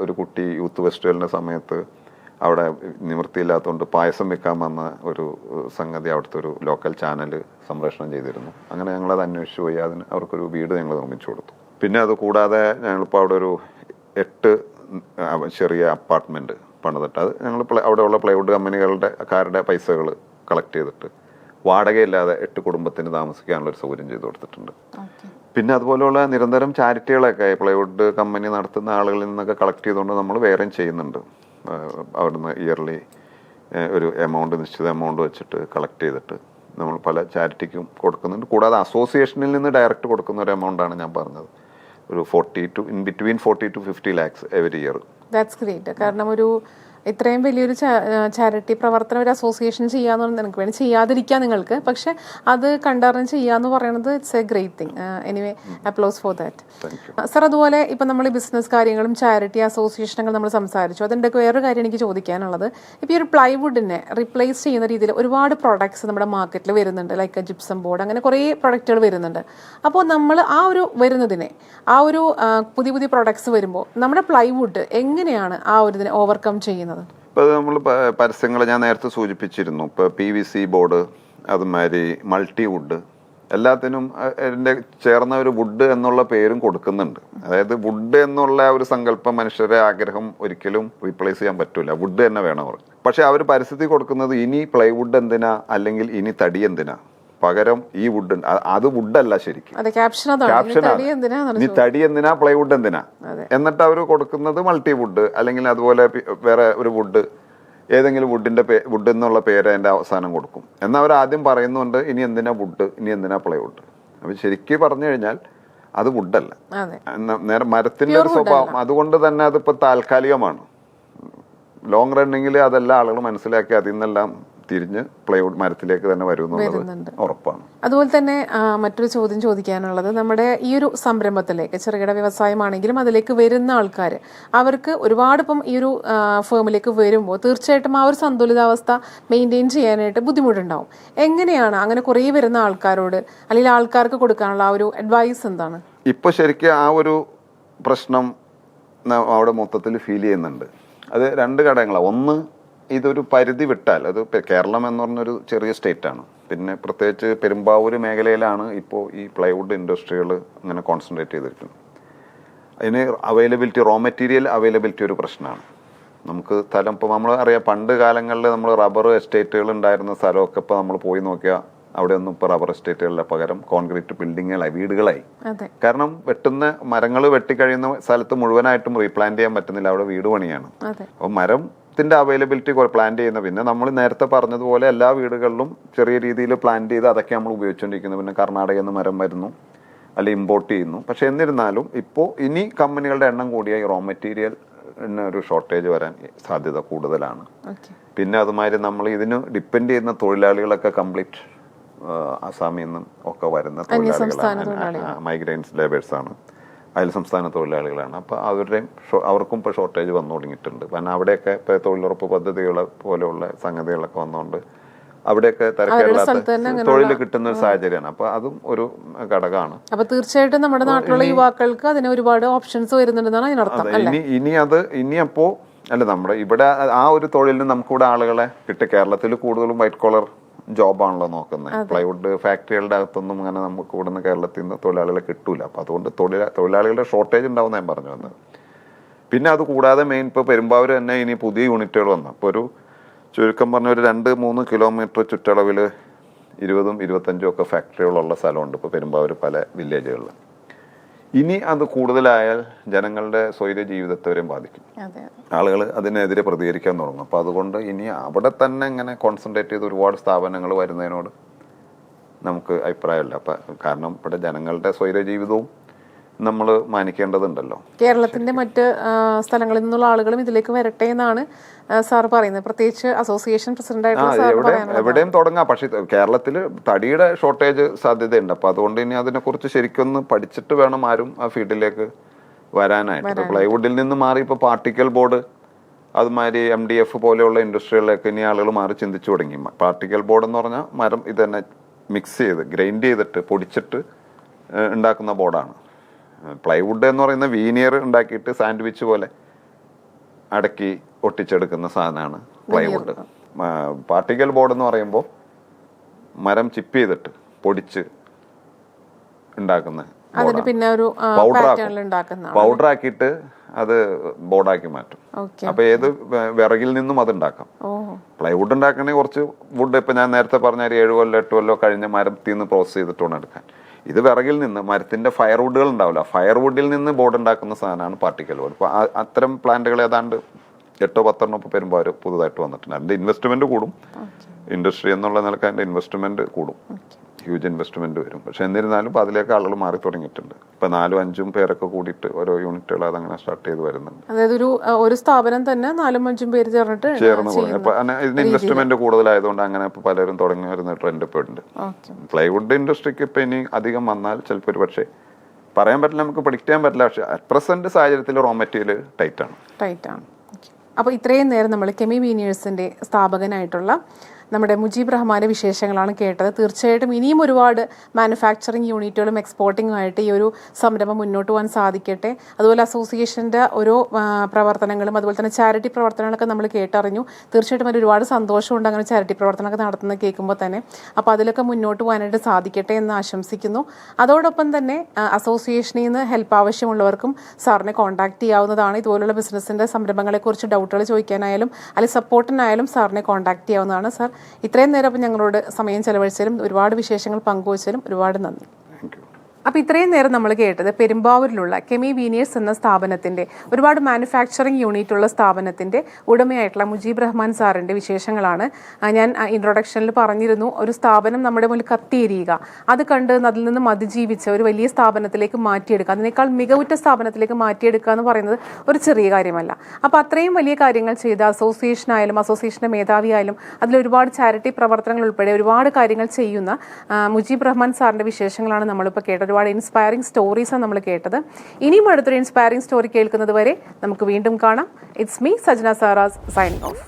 ഒരു കുട്ടി യൂത്ത് ഫെസ്റ്റിവലിന്റെ സമയത്ത് അവിടെ നിവൃത്തിയില്ലാത്തതുകൊണ്ട് പായസം വെക്കാൻ വന്ന ഒരു സംഗതി അവിടുത്തെ ഒരു ലോക്കൽ ചാനൽ സംപ്രേഷണം ചെയ്തിരുന്നു. അങ്ങനെ ഞങ്ങളത് അന്വേഷിച്ചു പോയി. അതിന് അവർക്കൊരു വീട് ഞങ്ങൾ നിർമ്മിച്ചു കൊടുത്തു. പിന്നെ അത് കൂടാതെ ഞങ്ങളിപ്പോൾ അവിടെ ഒരു എട്ട് ചെറിയ അപ്പാർട്ട്മെന്റ് പണിതിട്ട് അത് ഞങ്ങൾ പ്ലേ അവിടെയുള്ള പ്ലൈവുഡ് കമ്പനികളുടെ കാരുടെ പൈസകൾ കളക്ട് ചെയ്തിട്ട് വാടകയില്ലാതെ എട്ട് കുടുംബത്തിന് താമസിക്കാനുള്ള ഒരു സൗകര്യം ചെയ്തു കൊടുത്തിട്ടുണ്ട്. പിന്നെ അതുപോലെയുള്ള നിരന്തരം ചാരിറ്റികളൊക്കെ പ്ലൈവുഡ് കമ്പനി നടത്തുന്ന ആളുകളിൽ നിന്നൊക്കെ കളക്ട് ചെയ്തുകൊണ്ട് നമ്മൾ വേറെയും ചെയ്യുന്നുണ്ട്. അവിടുന്ന് ഇയർലി ഒരു എമൗണ്ട് നിശ്ചിത എമൗണ്ട് വെച്ചിട്ട് കളക്ട് ചെയ്തിട്ട് നമ്മൾ പല ചാരിറ്റിക്കും കൊടുക്കുന്നുണ്ട്. കൂടാതെ അസോസിയേഷനിൽ നിന്ന് ഡയറക്റ്റ് കൊടുക്കുന്ന ഒരു എമൗണ്ടാണ് ഞാൻ പറഞ്ഞത്. ഒരു forty two in between forty two fifty lakhs every year that's great കാരണം ഒരു ഇത്രയും വലിയൊരു ചാരിറ്റി പ്രവർത്തനം ഒരു അസോസിയേഷൻ ചെയ്യാന്ന് പറഞ്ഞാൽ നിങ്ങൾക്ക് വേണം ചെയ്യാതിരിക്കാം നിങ്ങൾക്ക്. പക്ഷെ അത് കണ്ടറിഞ്ഞ് ചെയ്യാന്ന് പറയുന്നത് it's a great thing anyway applause for that sir അതുപോലെ ഇപ്പം നമ്മൾ ബിസിനസ് കാര്യങ്ങളും ചാരിറ്റി അസോസിയേഷനുകൾ നമ്മൾ സംസാരിച്ചു. അതിന്റെ വേറൊരു കാര്യം എനിക്ക് ചോദിക്കാനുള്ളത്. ഇപ്പോൾ ഈ ഒരു പ്ലൈവുഡിനെ റീപ്ലേസ് ചെയ്യുന്ന രീതിയിൽ ഒരുപാട് പ്രോഡക്ട്സ് നമ്മുടെ മാർക്കറ്റിൽ വരുന്നുണ്ട്. ലൈക്ക് ജിപ്സം ബോർഡ് അങ്ങനെ കുറേ പ്രൊഡക്റ്റുകൾ വരുന്നുണ്ട്. അപ്പോൾ നമ്മൾ ആ ഒരു വരുന്നതിനെ ആ ഒരു പുതിയ പുതിയ പ്രൊഡക്ട്സ് വരുമ്പോൾ നമ്മുടെ പ്ലൈവുഡ് എങ്ങനെയാണ് ആ ഒരു ഇതിനെ ഓവർകം ചെയ്യുന്നത്? ഇപ്പോൾ നമ്മൾ പരസ്യങ്ങൾ ഞാൻ നേരത്തെ സൂചിപ്പിച്ചിരുന്നു. ഇപ്പോൾ പി വി സി ബോർഡ് അതുമാതിരി മൾട്ടി വുഡ് എല്ലാത്തിനും എന്റെ ചേർന്ന ഒരു വുഡ് എന്നുള്ള പേരും കൊടുക്കുന്നുണ്ട്. അതായത് വുഡ് എന്നുള്ള ഒരു സങ്കല്പം മനുഷ്യരുടെ ആഗ്രഹം ഒരിക്കലും റീപ്ലേസ് ചെയ്യാൻ പറ്റില്ല വുഡ് തന്നെ വേണം അവർക്ക്. പക്ഷേ അവർ പരിസ്ഥിതി കൊടുക്കുന്നത് ഇനി പ്ലൈവുഡ് എന്തിനാ? അല്ലെങ്കിൽ ഇനി തടി എന്തിനാ? പകരം ഈ വുഡ് അത് വുഡല്ല ശരിക്കും. എന്തിനാണ് നീ തടി എന്തിനാ പ്ലൈവുഡ് എന്തിനാ? എന്നിട്ട് അവർ കൊടുക്കുന്നത് മൾട്ടി വുഡ് അല്ലെങ്കിൽ അതുപോലെ വേറെ ഒരു വുഡ് ഏതെങ്കിലും വുഡിന്റെ വുഡ് എന്നുള്ള പേര് അതിന്റെ അവസാനം കൊടുക്കും. എന്നാൽ അവർ ആദ്യം പറയുന്നുണ്ട് ഇനി എന്തിനാ വുഡ് ഇനി എന്തിനാ പ്ലൈവുഡ് അപ്പൊ ശരിക്കും പറഞ്ഞു കഴിഞ്ഞാൽ അത് വുഡല്ല നേരെ മരത്തിന്റെ ഒരു സ്വഭാവം. അതുകൊണ്ട് തന്നെ അതിപ്പോ താൽക്കാലികമാണ്. ലോങ് റണ്ണിങ്ങിൽ അതെല്ലാം ആളുകൾ മനസ്സിലാക്കി അതിൽ നിന്നെല്ലാം തിരിഞ്ഞ് പ്ലൈവുഡ് മരത്തിലേക്ക് തന്നെ വരും എന്നുള്ളത് ഉറപ്പാണ്. അതുപോലെ തന്നെ മറ്റൊരു ചോദ്യം ചോദിക്കാനുള്ളത്. നമ്മുടെ ഈ ഒരു സംരംഭത്തിലേക്ക് ചെറുകിട വ്യവസായമാണെങ്കിലും അതിലേക്ക് വരുന്ന ആൾക്കാർ അവർക്ക് ഒരുപാട് ഇപ്പം ഈ ഒരു ഫേമിലേക്ക് വരുമ്പോൾ തീർച്ചയായിട്ടും ആ ഒരു സന്തുലിതാവസ്ഥ മെയിന്റെയിൻ ചെയ്യാനായിട്ട് ബുദ്ധിമുട്ടുണ്ടാവും. എങ്ങനെയാണ് അങ്ങനെ കുറേ വരുന്ന ആൾക്കാരോട് അല്ലെങ്കിൽ ആൾക്കാർക്ക് കൊടുക്കാനുള്ള ആ ഒരു അഡ്വൈസ് എന്താണ്? ഇപ്പോൾ ശരിക്കും ആ ഒരു പ്രശ്നം അവിടെ മൊത്തത്തിൽ ഫീൽ ചെയ്യുന്നുണ്ട്. അത് രണ്ട് ഘടകങ്ങളാണ് ഒന്ന് ഇതൊരു പരിധി വിട്ടാൽ അത് കേരളം എന്ന് പറഞ്ഞൊരു ചെറിയ സ്റ്റേറ്റ് ആണ്. പിന്നെ പ്രത്യേകിച്ച് പെരുമ്പാവൂർ മേഖലയിലാണ് ഇപ്പോൾ ഈ പ്ലൈവുഡ് ഇൻഡസ്ട്രികൾ ഇങ്ങനെ കോൺസെൻട്രേറ്റ് ചെയ്തിരിക്കുന്നത്. അതിന് അവൈലബിലിറ്റി റോ മെറ്റീരിയൽ അവൈലബിലിറ്റി ഒരു പ്രശ്നമാണ്. നമുക്ക് സ്ഥലം ഇപ്പോൾ നമ്മൾ അറിയാം പണ്ട് കാലങ്ങളിൽ നമ്മൾ റബ്ബർ എസ്റ്റേറ്റുകൾ ഉണ്ടായിരുന്ന സ്ഥലമൊക്കെ ഇപ്പോൾ നമ്മൾ പോയി നോക്കിയാൽ അവിടെ ഒന്നും ഇപ്പോൾ റബ്ബർ എസ്റ്റേറ്റുകളുടെ പകരം കോൺക്രീറ്റ് ബിൽഡിങ്ങുകളായി വീടുകളായി. കാരണം വെട്ടുന്ന മരങ്ങൾ വെട്ടിക്കഴിയുന്ന സ്ഥലത്ത് മുഴുവനായിട്ടും റീപ്ലാന്റ് ചെയ്യാൻ പറ്റുന്നില്ല. അവിടെ വീട് പണിയാണ്. അപ്പോൾ അപ്പോൾ മരത്തിന്റെ അവൈലബിലിറ്റി പ്ലാൻ ചെയ്യുന്ന പിന്നെ നമ്മൾ നേരത്തെ പറഞ്ഞതുപോലെ എല്ലാ വീടുകളിലും ചെറിയ രീതിയിൽ പ്ലാൻ ചെയ്ത് അതൊക്കെ നമ്മൾ ഉപയോഗിച്ചുകൊണ്ടിരിക്കുന്നു പിന്നെ കർണാടകയിൽ നിന്ന് മരം വരുന്നു. അല്ലെ ഇമ്പോർട്ട് ചെയ്യുന്നു. പക്ഷെ എന്നിരുന്നാലും ഇപ്പോൾ ഇനി കമ്പനികളുടെ എണ്ണം കൂടിയ ഈ റോ മെറ്റീരിയൽ ഒരു ഷോർട്ടേജ് വരാൻ സാധ്യത കൂടുതലാണ്. പിന്നെ അതുമാതിരി നമ്മൾ ഇതിന് ഡിപ്പെൻഡ് ചെയ്യുന്ന തൊഴിലാളികളൊക്കെ കംപ്ലീറ്റ് അസാമിൽ നിന്നും ഒക്കെ വരുന്ന തൊഴിലാളികളാണ്. മൈഗ്രൈൻസ് ലേബേഴ്സ് ആണ്. അയൽ സംസ്ഥാന തൊഴിലാളികളാണ്. അപ്പോൾ അവരുടെയും അവർക്കും ഇപ്പോൾ ഷോർട്ടേജ് വന്നു തുടങ്ങിയിട്ടുണ്ട്. കാരണം അവിടെയൊക്കെ ഇപ്പോൾ തൊഴിലുറപ്പ് പദ്ധതികൾ പോലെയുള്ള സംഗതികളൊക്കെ വന്നുകൊണ്ട് അവിടെയൊക്കെ തിരക്കേടില്ലാത്ത തൊഴിൽ കിട്ടുന്ന ഒരു സാഹചര്യമാണ്. അപ്പൊ അതും ഒരു ഘടകമാണ്. അപ്പൊ തീർച്ചയായിട്ടും നമ്മുടെ നാട്ടിലുള്ള യുവാക്കൾക്ക് അതിന് ഒരുപാട് ഓപ്ഷൻസ് വരുന്നുണ്ടെന്നാണ് അതിനർത്ഥം അതെ, ഇനി ഇനി അത് ഇനി അപ്പോ അല്ല നമ്മുടെ ഇവിടെ ആ ഒരു തൊഴിലിന് നമുക്കിവിടെ ആളുകളെ കിട്ടും. കേരളത്തിൽ കൂടുതലും വൈറ്റ് കോളർ ജോബാണല്ലോ നോക്കുന്നത് പ്ലൈവുഡ് ഫാക്ടറികളുടെ അകത്തൊന്നും അങ്ങനെ നമുക്ക് ഇവിടുന്ന് കേരളത്തിൽ നിന്ന് തൊഴിലാളികളെ കിട്ടൂല. അപ്പൊ അതുകൊണ്ട് തൊഴിലാ തൊഴിലാളികളുടെ ഷോർട്ടേജ് ഉണ്ടാവും ഞാൻ പറഞ്ഞു വന്നത്. പിന്നെ അത് കൂടാതെ മെയിൻ ഇപ്പോൾ പെരുമ്പാവൂർ തന്നെ ഇനി പുതിയ യൂണിറ്റുകൾ വന്നു. അപ്പോൾ ഒരു ചുരുക്കം പറഞ്ഞ ഒരു രണ്ട് മൂന്ന് കിലോമീറ്റർ ചുറ്റളവിൽ ഇരുപതും ഇരുപത്തഞ്ചും ഒക്കെ ഫാക്ടറികളുള്ള സ്ഥലമുണ്ട് ഇപ്പോൾ പെരുമ്പാവൂർ പല വില്ലേജുകളിൽ ഇനി അത് കൂടുതലായാൽ ജനങ്ങളുടെ സ്വൈര്യ ജീവിതത്തെ വരെയും ബാധിക്കും. ആളുകൾ അതിനെതിരെ പ്രതികരിക്കാൻ തുടങ്ങും. അപ്പോൾ അതുകൊണ്ട് ഇനി അവിടെ തന്നെ ഇങ്ങനെ കോൺസെൻട്രേറ്റ് ചെയ്ത് ഒരുപാട് സ്ഥാപനങ്ങൾ വരുന്നതിനോട് നമുക്ക് അഭിപ്രായമില്ല. അപ്പം കാരണം ഇവിടെ ജനങ്ങളുടെ സ്വൈര ജീവിതവും നമ്മൾ മാനിക്കേണ്ടതുണ്ടല്ലോ. കേരളത്തിന്റെ മറ്റ് സ്ഥലങ്ങളിൽ നിന്നുള്ള ആളുകളും ഇതിലേക്ക് വരട്ടെ എന്നാണ് സാർ പറയുന്നത്. പ്രത്യേകിച്ച് അസോസിയേഷൻ പ്രസിഡന്റ് എവിടെയും തുടങ്ങാം. പക്ഷേ കേരളത്തിൽ തടിയുടെ ഷോർട്ടേജ് സാധ്യതയുണ്ട്. അപ്പൊ അതുകൊണ്ട് ഇനി അതിനെക്കുറിച്ച് ശരിക്കൊന്ന് പഠിച്ചിട്ട് വേണം ആരും ആ ഫീൽഡിലേക്ക് വരാനായിട്ട്. പ്ലൈവുഡിൽ നിന്ന് മാറി ഇപ്പൊ പാർട്ടിക്കൽ ബോർഡ് അതുമാതിരി എം ഡി എഫ് പോലെയുള്ള ഇൻഡസ്ട്രികളിലേക്ക് ഇനി ആളുകൾ മാറി ചിന്തിച്ചു തുടങ്ങി. പാർട്ടിക്കൽ ബോർഡ് എന്ന് പറഞ്ഞാൽ മരം ഇത് തന്നെ മിക്സ് ചെയ്ത് ഗ്രൈൻഡ് ചെയ്തിട്ട് പൊടിച്ചിട്ട് ഉണ്ടാക്കുന്ന ബോർഡാണ്. പ്ലൈവുഡ് എന്ന് പറയുന്ന വീനിയർ ഉണ്ടാക്കിയിട്ട് സാൻഡ്വിച്ച് പോലെ അടക്കി ഒട്ടിച്ചെടുക്കുന്ന സാധനമാണ് പ്ലൈവുഡ് പാർട്ടിക്കൽ ബോർഡ് എന്ന് പറയുമ്പോൾ മരം ചിപ്പ് ചെയ്തിട്ട് പൊടിച്ച് ഉണ്ടാക്കുന്ന പിന്നെ ഒരു പൗഡർ ആക്കിയിട്ട് അത് ബോർഡാക്കി മാറ്റും. അപ്പൊ ഏത് വിറകിൽ നിന്നും അത് ഉണ്ടാക്കാം. പ്ലൈവുഡ് ഉണ്ടാക്കണേ കുറച്ച് വുഡ് ഇപ്പൊ ഞാൻ നേരത്തെ പറഞ്ഞ ഒരു ഏഴ് കൊല്ലം എട്ട് കൊല്ലോ കഴിഞ്ഞ മരത്തിൽ നിന്ന് പ്രോസസ് ചെയ്തിട്ടാണ് എടുക്കാൻ. ഇത് വിറകിൽ നിന്ന് മരത്തിന്റെ ഫയർവുഡുകൾ ഉണ്ടാവില്ല. ഫയർവുഡിൽ നിന്ന് ബോർഡ് ഉണ്ടാക്കുന്ന സാധനമാണ് പാർട്ടിക്കൽ ബോർഡ് അപ്പോൾ അത്തരം പ്ലാന്റുകൾ ഏതാണ്ട് എട്ടോ പത്തെണ്ണോ ഇപ്പോൾ വരുമ്പോൾ അവർ പുതുതായിട്ട് വന്നിട്ടുണ്ട്. അതിന്റെ ഇൻവെസ്റ്റ്മെന്റ് കൂടും. ഇൻഡസ്ട്രി എന്നുള്ള നിലയ്ക്ക് അതിന്റെ ഇൻവെസ്റ്റ്മെന്റ് കൂടും. ഹ്യൂജ് ഇൻവെസ്റ്റ്മെന്റ് വരും. പക്ഷെ എന്നിരുന്നാലും ഇപ്പോൾ അതിലേക്ക് ആളുകൾ മാറി തുടങ്ങിയിട്ടുണ്ട്. ഇപ്പോൾ നാലും അഞ്ചും പേരൊക്കെ കൂടിയിട്ട് ഓരോ യൂണിറ്റുകൾ അതങ്ങനെ സ്റ്റാർട്ട് ചെയ്ത് വരുന്നുണ്ട്. അതായത് ഒരു ഒരു സ്ഥാപനം തന്നെ നാലും അഞ്ചും പേര് ചേർന്നിട്ട് ചേർന്ന് പോകും. ഇതിന് ഇൻവെസ്റ്റ്മെന്റ് കൂടുതലായതുകൊണ്ട് അങ്ങനെ ഇപ്പോൾ പലരും തുടങ്ങി വരുന്ന ട്രെൻഡ് ഇപ്പോൾ ഉണ്ട്. പ്ലൈവുഡ് ഇൻഡസ്ട്രിക്ക് ഇപ്പോൾ ഇനി അധികം വന്നാൽ ചിലപ്പോൾ ഒരു പക്ഷേ പറയാൻ പറ്റില്ല നമുക്ക് പ്രിഡിക്റ്റ് ചെയ്യാൻ പറ്റില്ല. പക്ഷേ അറ്റ് പ്രസന്റ് സാഹചര്യത്തിൽ റോ മെറ്റീരിയൽ ടൈറ്റ് ആണ്. ടൈറ്റ് ആണ്. അപ്പോൾ ഇത്രയും നേരം നമ്മൾ കെമി വീനിയേഴ്സിന്റെ സ്ഥാപകനായിട്ടുള്ള നമ്മുടെ മുജീബ് റഹ്മാന്റെ വിശേഷങ്ങളാണ് കേട്ടത്. തീർച്ചയായിട്ടും ഇനിയും ഒരുപാട് മാനുഫാക്ചറിങ് യൂണിറ്റുകളും എക്സ്പോർട്ടിങ്ങും ആയിട്ട് ഈ ഒരു സംരംഭം മുന്നോട്ട് പോകാൻ സാധിക്കട്ടെ. അതുപോലെ അസോസിയേഷന്റെ ഓരോ പ്രവർത്തനങ്ങളും അതുപോലെ തന്നെ ചാരിറ്റി പ്രവർത്തനങ്ങളൊക്കെ നമ്മൾ കേട്ടറിഞ്ഞു. തീർച്ചയായിട്ടും അതിൽ ഒരുപാട് സന്തോഷമുണ്ട് അങ്ങനെ ചാരിറ്റി പ്രവർത്തനമൊക്കെ നടത്തുന്നത് കേൾക്കുമ്പോൾ തന്നെ. അപ്പോൾ അതിലൊക്കെ മുന്നോട്ട് പോകാനായിട്ട് സാധിക്കട്ടെ എന്ന് ആശംസിക്കുന്നു. അതോടൊപ്പം തന്നെ അസോസിയേഷനിൽ നിന്ന് ഹെൽപ്പ് ആവശ്യമുള്ളവർക്കും സാറിനെ കോൺടാക്ട് ചെയ്യാവുന്നതാണ്. ഇതുപോലുള്ള ബിസിനസ്സിന്റെ സംരംഭങ്ങളെക്കുറിച്ച് ഡൗട്ടുകൾ ചോദിക്കാനായാലും അല്ലെങ്കിൽ സപ്പോർട്ടിനായാലും സാറിനെ കോൺടാക്ട് ചെയ്യാവുന്നതാണ് സാർ ഇത്രയും നേരം ഞങ്ങളോട് സമയം ചെലവഴിച്ചതിലും ഒരുപാട് വിശേഷങ്ങൾ പങ്കുവച്ചതിലും ഒരുപാട് നന്ദി. അപ്പോൾ ഇത്രയും നേരം നമ്മൾ കേട്ടത് പെരുമ്പാവൂരിലുള്ള കെമി വീനിയേഴ്സ് എന്ന സ്ഥാപനത്തിന്റെ ഒരുപാട് മാനുഫാക്ചറിങ് യൂണിറ്റ് ഉള്ള സ്ഥാപനത്തിന്റെ ഉടമയായിട്ടുള്ള മുജീബ് റഹ്മാൻ സാറിന്റെ വിശേഷങ്ങളാണ്. ഞാൻ ഇൻട്രൊഡക്ഷനിൽ പറഞ്ഞിരുന്നു ഒരു സ്ഥാപനം നമ്മുടെ മുന്നിൽ കത്തിയെരിയുക അത് കണ്ട് അതിൽ നിന്നും അതിജീവിച്ച് ഒരു വലിയ സ്ഥാപനത്തിലേക്ക് മാറ്റിയെടുക്കുക. അതിനേക്കാൾ മികവുറ്റ സ്ഥാപനത്തിലേക്ക് മാറ്റിയെടുക്കുക എന്ന് പറയുന്നത് ഒരു ചെറിയ കാര്യമല്ല. അപ്പോൾ അത്രയും വലിയ കാര്യങ്ങൾ ചെയ്ത അസോസിയേഷൻ ആയാലും അസോസിയേഷന്റെ മേധാവിയായാലും അതിൽ ഒരുപാട് ചാരിറ്റി പ്രവർത്തനങ്ങൾ ഉൾപ്പെടെ ഒരുപാട് കാര്യങ്ങൾ ചെയ്യുന്ന മുജീബ് റഹ്മാൻ സാറിന്റെ വിശേഷങ്ങളാണ് നമ്മളിപ്പോൾ കേട്ടത്. ഒരുപാട് ഇൻസ്പയറിംഗ് സ്റ്റോറീസാണ് നമ്മൾ കേട്ടത്. ഇനിയും അടുത്തൊരു ഇൻസ്പയറിംഗ് സ്റ്റോറി കേൾക്കുന്നത് വരെ നമുക്ക് വീണ്ടും കാണാം. It's me Sajana Saharas signing off